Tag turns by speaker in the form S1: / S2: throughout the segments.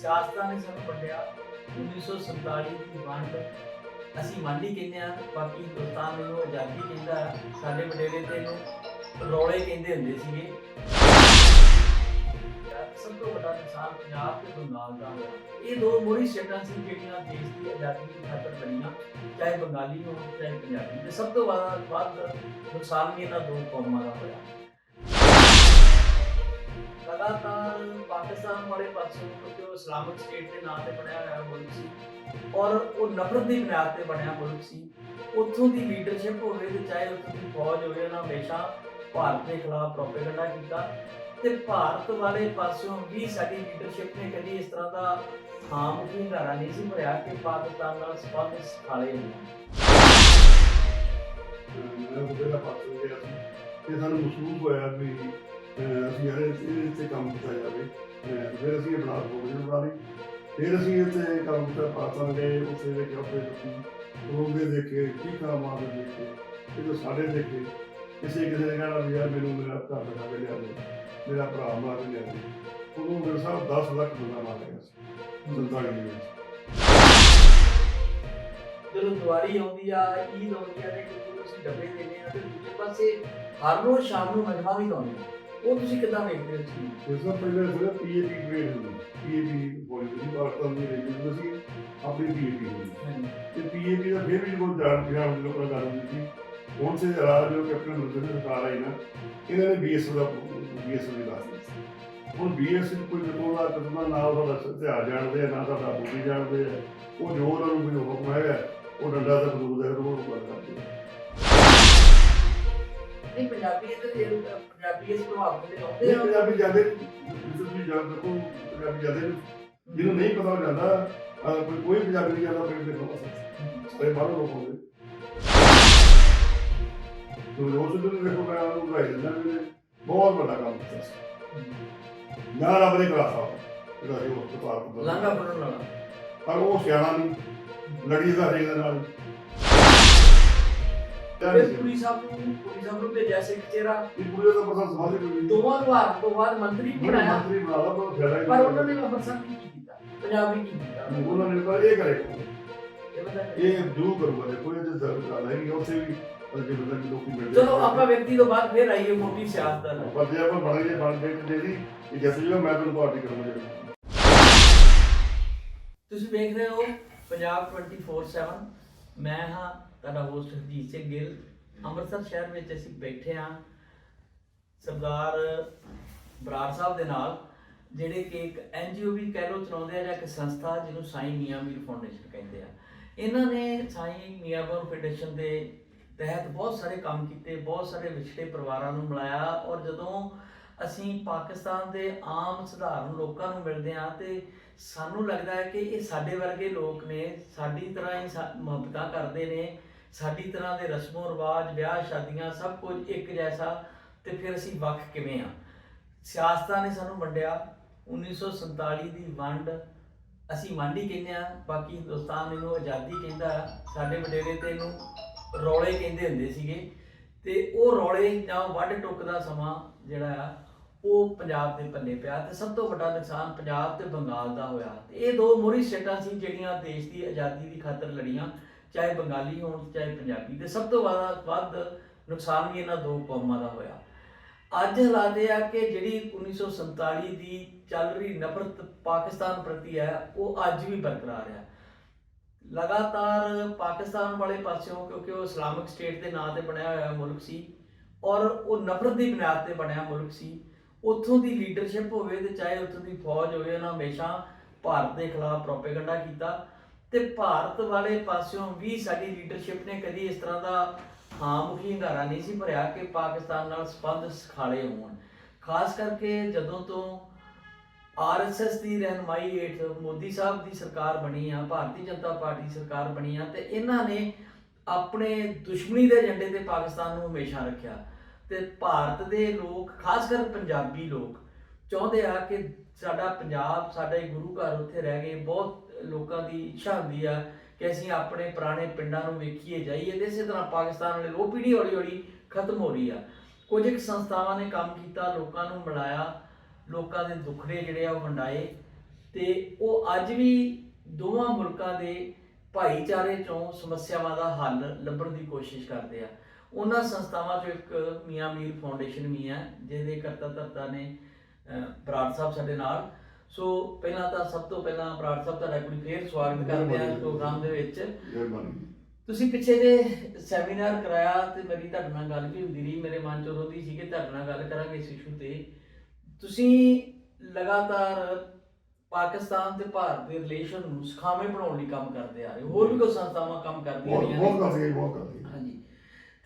S1: ਸਿਆਸਤਾਂ ਨੇ ਸਾਨੂੰ ਵੰਡਿਆ 1947 ਦੀ ਵੰਡ। ਅਸੀਂ ਮੰਡੀ ਕਹਿੰਦੇ ਆ ਬਾਕੀ ਹਿੰਦੁਸਤਾਨ ਨੂੰ, ਆਜ਼ਾਦੀ ਕਹਿੰਦਾ, ਸਾਡੇ ਵਡੇਰੇ ਤੇ ਇਹਨੂੰ ਰੌਲੇ ਕਹਿੰਦੇ ਹੁੰਦੇ ਸੀਗੇ। ਸਭ ਤੋਂ ਵੱਡਾ ਨੁਕਸਾਨ ਪੰਜਾਬ ਤੇ ਬੰਗਾਲ ਦਾ ਇਹ ਦੋ ਮੋਰੀ ਸਟੇਟਾਂ ਸੀ ਜਿਹੜੀਆਂ ਦੇਸ਼ ਦੀ ਆਜ਼ਾਦੀ ਦੀ ਖਾਤਰ ਲੜੀਆਂ ਚਾਹੇ ਬੰਗਾਲੀ ਹੋਣ, ਚਾਹੇ ਪੰਜਾਬੀ। ਤੇ ਸਭ ਤੋਂ ਵੱਧ ਵੱਧ ਨੁਕਸਾਨ ਵੀ ਇਹਨਾਂ ਦੋ ਕੌਮਾਂ ਦਾ ਹੋਇਆ। ਲਗਾਤਾਰ ਪਾਕਿਸਤਾਨ ਵਾਲੇ ਪਾਸੋਂ ਕਿਉਂਕਿ ਉਹ ਇਸਲਾਮਿਕ ਸਟੇਟ ਦੇ ਨਾਂ ਤੇ ਬਣਿਆ ਹੋਇਆ ਮੁਲਕ ਸੀ ਔਰ ਉਹ ਨਫ਼ਰਤ ਦੀ ਬੁਨਿਆਦ ਤੇ ਬਣਿਆ ਮੁਲਕ ਸੀ ਉੱਥੋਂ ਦੀ ਲੀਡਰਸ਼ਿਪ ਹੋਵੇ ਤੇ ਚਾਹੇ ਉੱਥੋਂ ਦੀ ਫੌਜ ਹੋਵੇ ਉਹਨਾਂ ਹਮੇਸ਼ਾ ਭਾਰਤ ਦੇ ਖਿਲਾਫ ਪ੍ਰੋਪੇਗੈਂਡਾ ਕੀਤਾ ਤੇ ਭਾਰਤ ਵਾਲੇ ਪਾਸੋਂ ਵੀ ਸਾਡੀ ਲੀਡਰਸ਼ਿਪ ਨੇ ਕਦੀ ਇਸ ਤਰ੍ਹਾਂ ਦਾ ਖਾਮ ਕੀ ਹੰਗਾਰਾ ਨਹੀਂ ਸੀ ਭਰਿਆ ਕਿ ਪਾਕਿਸਤਾਨ ਨਾਲ ਸੰਬੰਧ ਸਖਾਲੇ ਹੋਣ
S2: ਮੇਰਾ ਬੁੱਢੇ ਦਾ ਪਾਸ ਹੋ ਗਿਆ ਸੀ ਤੇ ਸਾਨੂੰ ਮਹਿਸੂਸ ਹੋਇਆ ਵੀ ਅਹ, ਅਸੀਂ ਯਾਰ ਇਹਦੇ ਤੇ ਕੰਮ ਕੀਤਾ ਜਾਵੇ। ਅਹ, ਫਿਰ ਅਸੀਂ ਇਹ ਬਣਾ ਪ੍ਰੋਗਰਾਮ ਬਣਾ ਲਈ। ਫਿਰ ਅਸੀਂ ਇਹ ਤੇ ਕੰਮ ਕੀਤਾ ਪਾਕਿਸਤਾਨ ਗਏ ਉੱਥੇ ਦੇ ਕੇ ਆਪਣੇ ਲੋਕੀ ਰੋਂਦੇ ਦੇਖੇ ਚੀਕਾਂ ਮਾਰਦੇ ਦੇਖੇ ਇਹ ਤਾਂ ਸਾਡੇ ਦੇਖੇ। ਕਿਸੇ ਕਿਸੇ ਨੇ ਕਹਿਣਾ ਵੀ ਯਾਰ ਮੈਨੂੰ ਮੇਰਾ ਘਰ ਬਣਾ ਕੇ ਲਿਆ ਦੇ। ਮੇਰਾ ਭਰਾ ਮਾਰ ਕੇ ਲਿਆ ਦੇ। ਉਦੋਂ ਮੇਰੇ ਸਾਹ 10 ਲੱਖ ਬੰਦਾ ਮਾਰ ਗਿਆ ਸੀ। ਸੰਤਾਲੀ ਦੇ ਵਿੱਚ।
S1: ਜਦੋਂ ਦੀਵਾਲੀ ਆਉਂਦੀ ਆ ਈਦ ਆਉਂਦੀ ਆ ਤੇ ਕਿਉਂਕਿ ਅਸੀਂ ਡੱਬੇ ਦੇਨੇ ਆ ਤੇ ਦੂਜੇ ਪਾਸੇ ਹਰ ਰੋਜ਼ ਸ਼ਾਮ ਨੂੰ ਮਜਮਾ ਵੀ ਲਾਉਂਦੇ ਆ। ਉਹ ਤੁਸੀਂ ਕਿੱਦਾਂ ਵੇਖਦੇ ਹੋ? ਜੀ
S2: ਇਸ ਤੋਂ ਪਹਿਲਾਂ ਸੀਗਾ ਪੀਏਪੀ ਗ੍ਰੇਡ ਹੁੰਦੀ ਪੀਏਪੀ ਪੋਲਿਸੀ ਪਾਕਿਸਤਾਨ ਦੀ ਰਹੀ ਜਦੋਂ ਅਸੀਂ ਆਪਣੀ ਪੀਏਪੀ ਹੁੰਦੀ ਤੇ ਪੀਏਪੀ ਦਾ ਫਿਰ ਵੀ ਕੋਈ ਜਾਣ ਪਛਾਣ ਦੇ ਲੋਕਾਂ ਦਾ ਹੁੰਦੀ ਸੀ ਹੁਣ ਸੇ ਰਾਜ ਜੋ ਕੈਪਟਨ ਮਰਜ਼ੀ ਦੀ ਸਰਕਾਰ ਆਈ ਨਾ ਇਹਨਾਂ ਨੇ ਬੀਐਸ ਦਾ ਬੀਐਸ ਦੀ ਲਾ ਦਿੱਤੀ। ਹੁਣ ਬੀਐਸ ਕੋਈ ਦਾ ਕਦਮ ਨਾ ਉਹਦਾ ਇਤਿਹਾਸ ਜਾਣਦੇ ਆ ਨਾ ਸਾਡਾ ਬੋਲੀ ਜਾਣਦੇ ਆ। ਉਹ ਜੋ ਉਹਨਾਂ ਨੂੰ ਕੋਈ ਹੁਕਮ ਹੈਗਾ ਉਹ ਡੰਡਾ ਦਾ ਬਦੂਦ ਹੈ ਉਹ ਕਰ ਕਰਦੇ।
S1: ਨਹੀਂ ਪੰਜਾਬੀ ਇਹਦੇ ਤੇ ਪੰਜਾਬੀ ਇਸ ਪ੍ਰਭਾਵ
S2: ਇਹ
S1: ਆ
S2: ਪੰਜਾਬੀ ਜਾਂਦੇ ਤੁਸੀਂ ਜਾਣ ਦੇਖੋ ਪੰਜਾਬੀ ਜਾਂਦੇ ਨੇ ਜਿਹਨੂੰ ਨਹੀਂ ਪਤਾ ਉਹ ਜਾਂਦਾ ਅਹ ਕੋਈ ਕੋਈ ਪੰਜਾਬੀ ਨਹੀਂ ਜਾਂਦਾ ਫਿਰ ਦੇਖੋ ਸਾਰੇ ਬਾਹਰੋਂ ਲੋਕ ਹੋਵੇ ਤੋ ਰੋਜ਼ ਨੂੰ ਦੇਖੋ ਮੈਂ ਉਹਨੂੰ ਵਧਾਈ ਦਿੰਦਾ ਵੀ ਇਹਨੇ ਬਹੁਤ ਵੱਡਾ ਕੰਮ ਕੀਤਾ। ਸੀ ਨਾ ਰੱਬ ਦੇ ਕਰਾਸਾ ਜਿਹੜਾ ਇਹ ਉਸ ਤੋਂ ਪਾਰ
S1: ਲਾਂਗਾ ਬਣਨ ਵਾਲਾ।
S2: ਪਰ ਉਹ ਸਿਆਣਾ ਨਹੀਂ। ਲੜੀ ਦਾ ਦੇ ਨਾਲ।
S1: ਫਿਰ ਪੁਰੀ ਸਾਹਿਬ ਨੂੰ ਪੁਰੀ ਸਾਹਿਬ ਨੂੰ ਭੇਜਿਆ ਸਿੱਖ ਚਿਹਰਾ
S2: ਇਹ ਪੂਰੇ ਦਾ ਪਰਸਨ ਸਮਾਜ ਦੇ ਕੋਈ
S1: ਦੋਵਾਂ ਵਾਰ ਤੋਂ ਬਾਅਦ ਮੰਤਰੀ ਬਣਾਇਆ
S2: ਮੰਤਰੀ ਬਣਾ ਲਾ ਪਰ ਫਾਇਦਾ ਹੀ
S1: ਪਰ ਉਹਨਾਂ ਨੇ ਅੰਮ੍ਰਿਤਸਰ ਕੀ ਕੀਤਾ ਪੰਜਾਬੀ ਕੀ ਕੀਤਾ
S2: ਉਹਨਾਂ ਨੇ ਪਰ ਇਹ ਕਰੇ
S1: ਇਹ ਪਤਾ ਨਹੀਂ।
S2: ਇਹ ਜੂ ਕਰੂਗਾ ਦੇਖੋ ਇਹ ਤੇ ਗੱਲ ਹੈ ਉੱਥੇ ਵੀ ਜੇ ਬੰਦਾ ਕਿ ਲੋਕੀ ਮਿਲਦੇ
S1: ਚਲੋ ਆਪਾਂ ਵਿਅਕਤੀ ਤੋਂ ਬਾਅਦ ਫਿਰ ਆਈਏ ਮੋਟੀ ਸਿਆਸਤ ਦਾ
S2: ਪਰ ਜੇ ਆਪਾਂ ਬਣ ਗਏ ਬਣ ਗਏ ਤੇ ਜੀ ਇਹ ਜੈਸੇ ਜੋ ਮੈਂ ਤੁਹਾਨੂੰ ਪਾਰਟੀ ਕਰੂੰਗਾ ਜੀ
S1: ਤੁਸੀਂ ਵੇਖ ਰਹੇ ਹੋ ਪੰਜਾਬ 24/7 ਮੈਂ ਹਾਂ ਤੁਹਾਡਾ ਹੋਸਟ ਹਰਜੀਤ ਸਿੰਘ ਗਿੱਲ। ਅੰਮ੍ਰਿਤਸਰ ਸ਼ਹਿਰ ਵਿੱਚ ਅਸੀਂ ਬੈਠੇ ਹਾਂ ਸਰਦਾਰ ਬਰਾੜ ਸਾਹਿਬ ਦੇ ਨਾਲ, ਜਿਹੜੇ ਕਿ ਇੱਕ ਐਨਜੀਓ ਵੀ ਕਹਿ ਲੋ ਚਲਾਉਂਦੇ ਆ ਜਾਂ ਇੱਕ ਸੰਸਥਾ ਜਿਹਨੂੰ ਸਾਈਂ ਮੀਆਂ ਮੀਰ ਫਾਊਂਡੇਸ਼ਨ ਕਹਿੰਦੇ ਆ। ਇਹਨਾਂ ਨੇ ਸਾਈਂ ਮੀਆਂ ਮੀਰ ਫਾਊਂਡੇਸ਼ਨ ਦੇ ਤਹਿਤ ਬਹੁਤ ਸਾਰੇ ਕੰਮ ਕੀਤੇ, ਬਹੁਤ ਸਾਰੇ ਵਿਛੜੇ ਪਰਿਵਾਰਾਂ ਨੂੰ ਮਿਲਾਇਆ ਔਰ ਜਦੋਂ ਅਸੀਂ ਪਾਕਿਸਤਾਨ ਦੇ ਆਮ ਸਧਾਰਨ ਲੋਕਾਂ ਨੂੰ ਮਿਲਦੇ ਹਾਂ ਤੇ ਸਾਨੂੰ ਲੱਗਦਾ ਹੈ ਕਿ ਇਹ ਸਾਡੇ ਵਰਗੇ ਲੋਕ ਨੇ, ਸਾਡੀ ਤਰ੍ਹਾਂ ਹੀ ਸਾ- ਮੁਹੱਬਤਾਂ ਕਰਦੇ ਨੇ। ਸਾਡੀ ਤਰ੍ਹਾਂ ਦੇ ਰਸਮੋ ਰਿਵਾਜ, ਵਿਆਹ, ਸ਼ਾਦੀਆਂ ਸਭ ਕੁਝ ਇੱਕ ਜੈਸਾ ਤੇ ਫਿਰ ਅਸੀਂ ਵੱਖ ਕਿਵੇਂ ਆ? ਸਿਆਸਤਾਂ ਨੇ ਸਾਨੂੰ ਵੰਡਿਆ 1947 ਦੀ ਵੰਡ ਅਸੀਂ ਮੰਡੀ ਕਹਿੰਦੇ ਆ, ਬਾਕੀ ਹਿੰਦੁਸਤਾਨ ਇਹਨੂੰ ਆਜ਼ਾਦੀ ਕਹਿੰਦਾ ਆ ਸਾਡੇ ਵਡੇਰੇ ਤੇ ਇਹਨੂੰ ਰੌਲੇ ਕਹਿੰਦੇ ਹੁੰਦੇ ਸੀਗੇ ਤੇ ਉਹ ਰੌਲੇ ਜਾਂ ਉਹ ਵੱਢ ਟੁੱਕ ਦਾ ਸਮਾਂ ਜਿਹੜਾ ਆ, ਉਹ ਪੰਜਾਬ ਦੇ ਪੱਲੇ ਪਿਆ ਤੇ ਸਭ ਤੋਂ ਵੱਡਾ ਨੁਕਸਾਨ ਪੰਜਾਬ ਤੇ ਬੰਗਾਲ ਦਾ ਹੋਇਆ ਇਹ ਦੋ ਮੋਰੀ ਸਟੇਟਾਂ ਸੀ ਜਿਹੜੀਆਂ ਦੇਸ਼ ਦੀ ਆਜ਼ਾਦੀ ਦੀ ਖਾਤਰ ਲੜੀਆਂ ਚਾਹੇ ਬੰਗਾਲੀ ਹੋਣ, ਚਾਹੇ ਪੰਜਾਬੀ ਤੇ ਸਭ ਤੋਂ ਵੱਧ ਵੱਧ ਨੁਕਸਾਨ ਵੀ ਇਹਨਾਂ ਦੋ ਕੌਮਾਂ ਦਾ ਹੋਇਆ। ਅੱਜ ਹਾਲਾਤ ਇਹ ਆ ਕਿ ਜਿਹੜੀ 1947 ਦੀ ਚੱਲ ਰਹੀ ਨਫ਼ਰਤ ਪਾਕਿਸਤਾਨ ਪ੍ਰਤੀ ਹੈ, ਉਹ ਅੱਜ ਵੀ ਬਰਕਰਾਰ ਹੈ। ਲਗਾਤਾਰ ਪਾਕਿਸਤਾਨ ਵਾਲੇ ਪਾਸਿਓਂ, ਕਿਉਂਕਿ ਉਹ ਇਸਲਾਮਿਕ ਸਟੇਟ ਦੇ ਨਾਂ ਤੇ ਬਣਿਆ ਹੋਇਆ ਮੁਲਕ ਸੀ, ਔਰ ਉਹ ਨਫ਼ਰਤ ਦੀ ਬੁਨਿਆਦ ਤੇ ਬਣਿਆ ਮੁਲਕ ਸੀ, ਉੱਥੋਂ ਦੀ ਲੀਡਰਸ਼ਿਪ ਹੋਵੇ ਤੇ ਚਾਹੇ ਉੱਥੋਂ ਦੀ ਫੌਜ ਹੋਵੇ, ਉਹਨਾਂ ਹਮੇਸ਼ਾ ਭਾਰਤ ਦੇ ਖਿਲਾਫ ਪ੍ਰੋਪੇਗੈਂਡਾ ਕੀਤਾ। ਤੇ ਭਾਰਤ ਵਾਲੇ ਪਾਸਿਓਂ ਵੀ ਸਾਡੀ ਲੀਡਰਸ਼ਿਪ ਨੇ ਕਦੀ ਇਸ ਤਰ੍ਹਾਂ ਦਾ ਖਾਮੁਖੀ ਹੰਗਾਰਾ ਨਹੀਂ ਸੀ ਭਰਿਆ ਕਿ ਪਾਕਿਸਤਾਨ ਨਾਲ ਸੰਬੰਧ ਸਖਾਲੇ ਹੋਣ। ਖਾਸ ਕਰਕੇ ਜਦੋਂ ਤੋਂ ਆਰਐਸਐਸ ਦੀ ਰਹਿਨਮਾਈ ਹੇਠ ਮੋਦੀ ਸਾਹਿਬ ਦੀ ਸਰਕਾਰ ਬਣੀ ਆ, ਭਾਰਤੀ ਜਨਤਾ ਪਾਰਟੀ ਸਰਕਾਰ ਬਣੀ ਆ, ਤੇ ਇਹਨਾਂ ਨੇ ਆਪਣੇ ਦੁਸ਼ਮਣੀ ਦੇ ਏਜੰਡੇ ਤੇ ਪਾਕਿਸਤਾਨ ਨੂੰ ਹਮੇਸ਼ਾ ਰੱਖਿਆ। ਤੇ ਭਾਰਤ ਦੇ ਲੋਕ, ਖਾਸ ਕਰ ਪੰਜਾਬੀ ਲੋਕ, ਚਾਹੁੰਦੇ ਆ ਕਿ ਸਾਡਾ ਪੰਜਾਬ, ਸਾਡਾ ਹੀ ਗੁਰੂ ਘਰ ਉੱਥੇ ਰਹਿ ਗਏ ਬਹੁਤ ਲੋਕਾਂ ਦੀ ਇੱਛਾ ਹੁੰਦੀ ਆ ਕਿ ਅਸੀਂ ਆਪਣੇ ਪੁਰਾਣੇ ਪਿੰਡਾਂ ਨੂੰ ਵੇਖੀਏ ਜਾਈਏ ਤੇ ਇਸੇ ਤਰ੍ਹਾਂ ਪਾਕਿਸਤਾਨ ਵਾਲੇ ਉਹ ਪੀੜ੍ਹੀ ਹੌਲੀ ਹੌਲੀ ਖਤਮ ਹੋ ਰਹੀ ਆ। ਕੁਝ ਇੱਕ ਸੰਸਥਾਵਾਂ ਨੇ ਕੰਮ ਕੀਤਾ, ਲੋਕਾਂ ਨੂੰ ਮਿਲਾਇਆ, ਲੋਕਾਂ ਦੇ ਦੁੱਖੜੇ ਜਿਹੜੇ ਆ ਉਹ ਵੰਡਾਏ ਤੇ ਉਹ ਅੱਜ ਵੀ ਦੋਵਾਂ ਮੁਲਕਾਂ ਦੇ ਭਾਈਚਾਰੇ ਚੋਂ ਸਮੱਸਿਆਵਾਂ ਦਾ ਹੱਲ ਲੱਭਣ ਦੀ ਕੋਸ਼ਿਸ਼ ਕਰਦੇ ਆ। ਉਹਨਾਂ ਸੰਸਥਾਵਾਂ ਚੋਂ ਇੱਕ ਮੀਆਂ ਮੀਰ ਫਾਊਂਡੇਸ਼ਨ ਵੀ ਹੈ ਜਿਹਦੇ ਕਰਤਾ ਧਰਤਾ ਨੇ ਬਰਾੜ ਸਾਹਿਬ ਸਾਡੇ ਨਾਲ। ਸੋ ਪਹਿਲਾਂ ਤਾਂ ਸਭ ਤੋਂ ਪਹਿਲਾਂ ਬਰਾੜ ਸਾਹਿਬ ਇੱਕ ਵਾਰੀ ਫੇਰ ਸਵਾਗਤ ਕਰਦੇ ਆ ਪ੍ਰੋਗਰਾਮ ਦੇ ਵਿੱਚ।
S2: ਮਿਹਰਬਾਨੀ
S1: ਤੁਸੀਂ ਪਿੱਛੇ ਜੇ ਸੈਮੀਨਾਰ ਕਰਾਇਆ ਤੇ ਮੇਰੀ ਤੁਹਾਡੇ ਨਾਲ ਗੱਲ ਵੀ ਹੁੰਦੀ ਰਹੀ ਮੇਰੇ ਮਨ ਚ ਉਦੋਂ ਦੀ ਸੀ ਕਿ ਤੁਹਾਡੇ ਨਾਲ ਗੱਲ ਕਰਾਂਗੇ ਇਸ ਇਸ਼ੂ ਤੇ। ਤੁਸੀਂ ਲਗਾਤਾਰ ਪਾਕਿਸਤਾਨ ਤੇ ਭਾਰਤ ਦੇ ਰਿਲੇਸ਼ਨ ਨੂੰ ਸੁਖਾਵੇਂ ਬਣਾਉਣ ਲਈ ਕੰਮ ਕਰਦੇ ਆ ਰਹੇ ਹੋ। ਹੋਰ ਵੀ ਕੋਈ ਸੰਸਥਾਵਾਂ ਕੰਮ ਕਰਦੀਆਂ ਰਹੀਆਂ
S2: ਬਹੁਤ ਕਰਦੀ ਹੈ ਬਹੁਤ ਕਰਦੀ ਹੈ
S1: ਹਾਂਜੀ।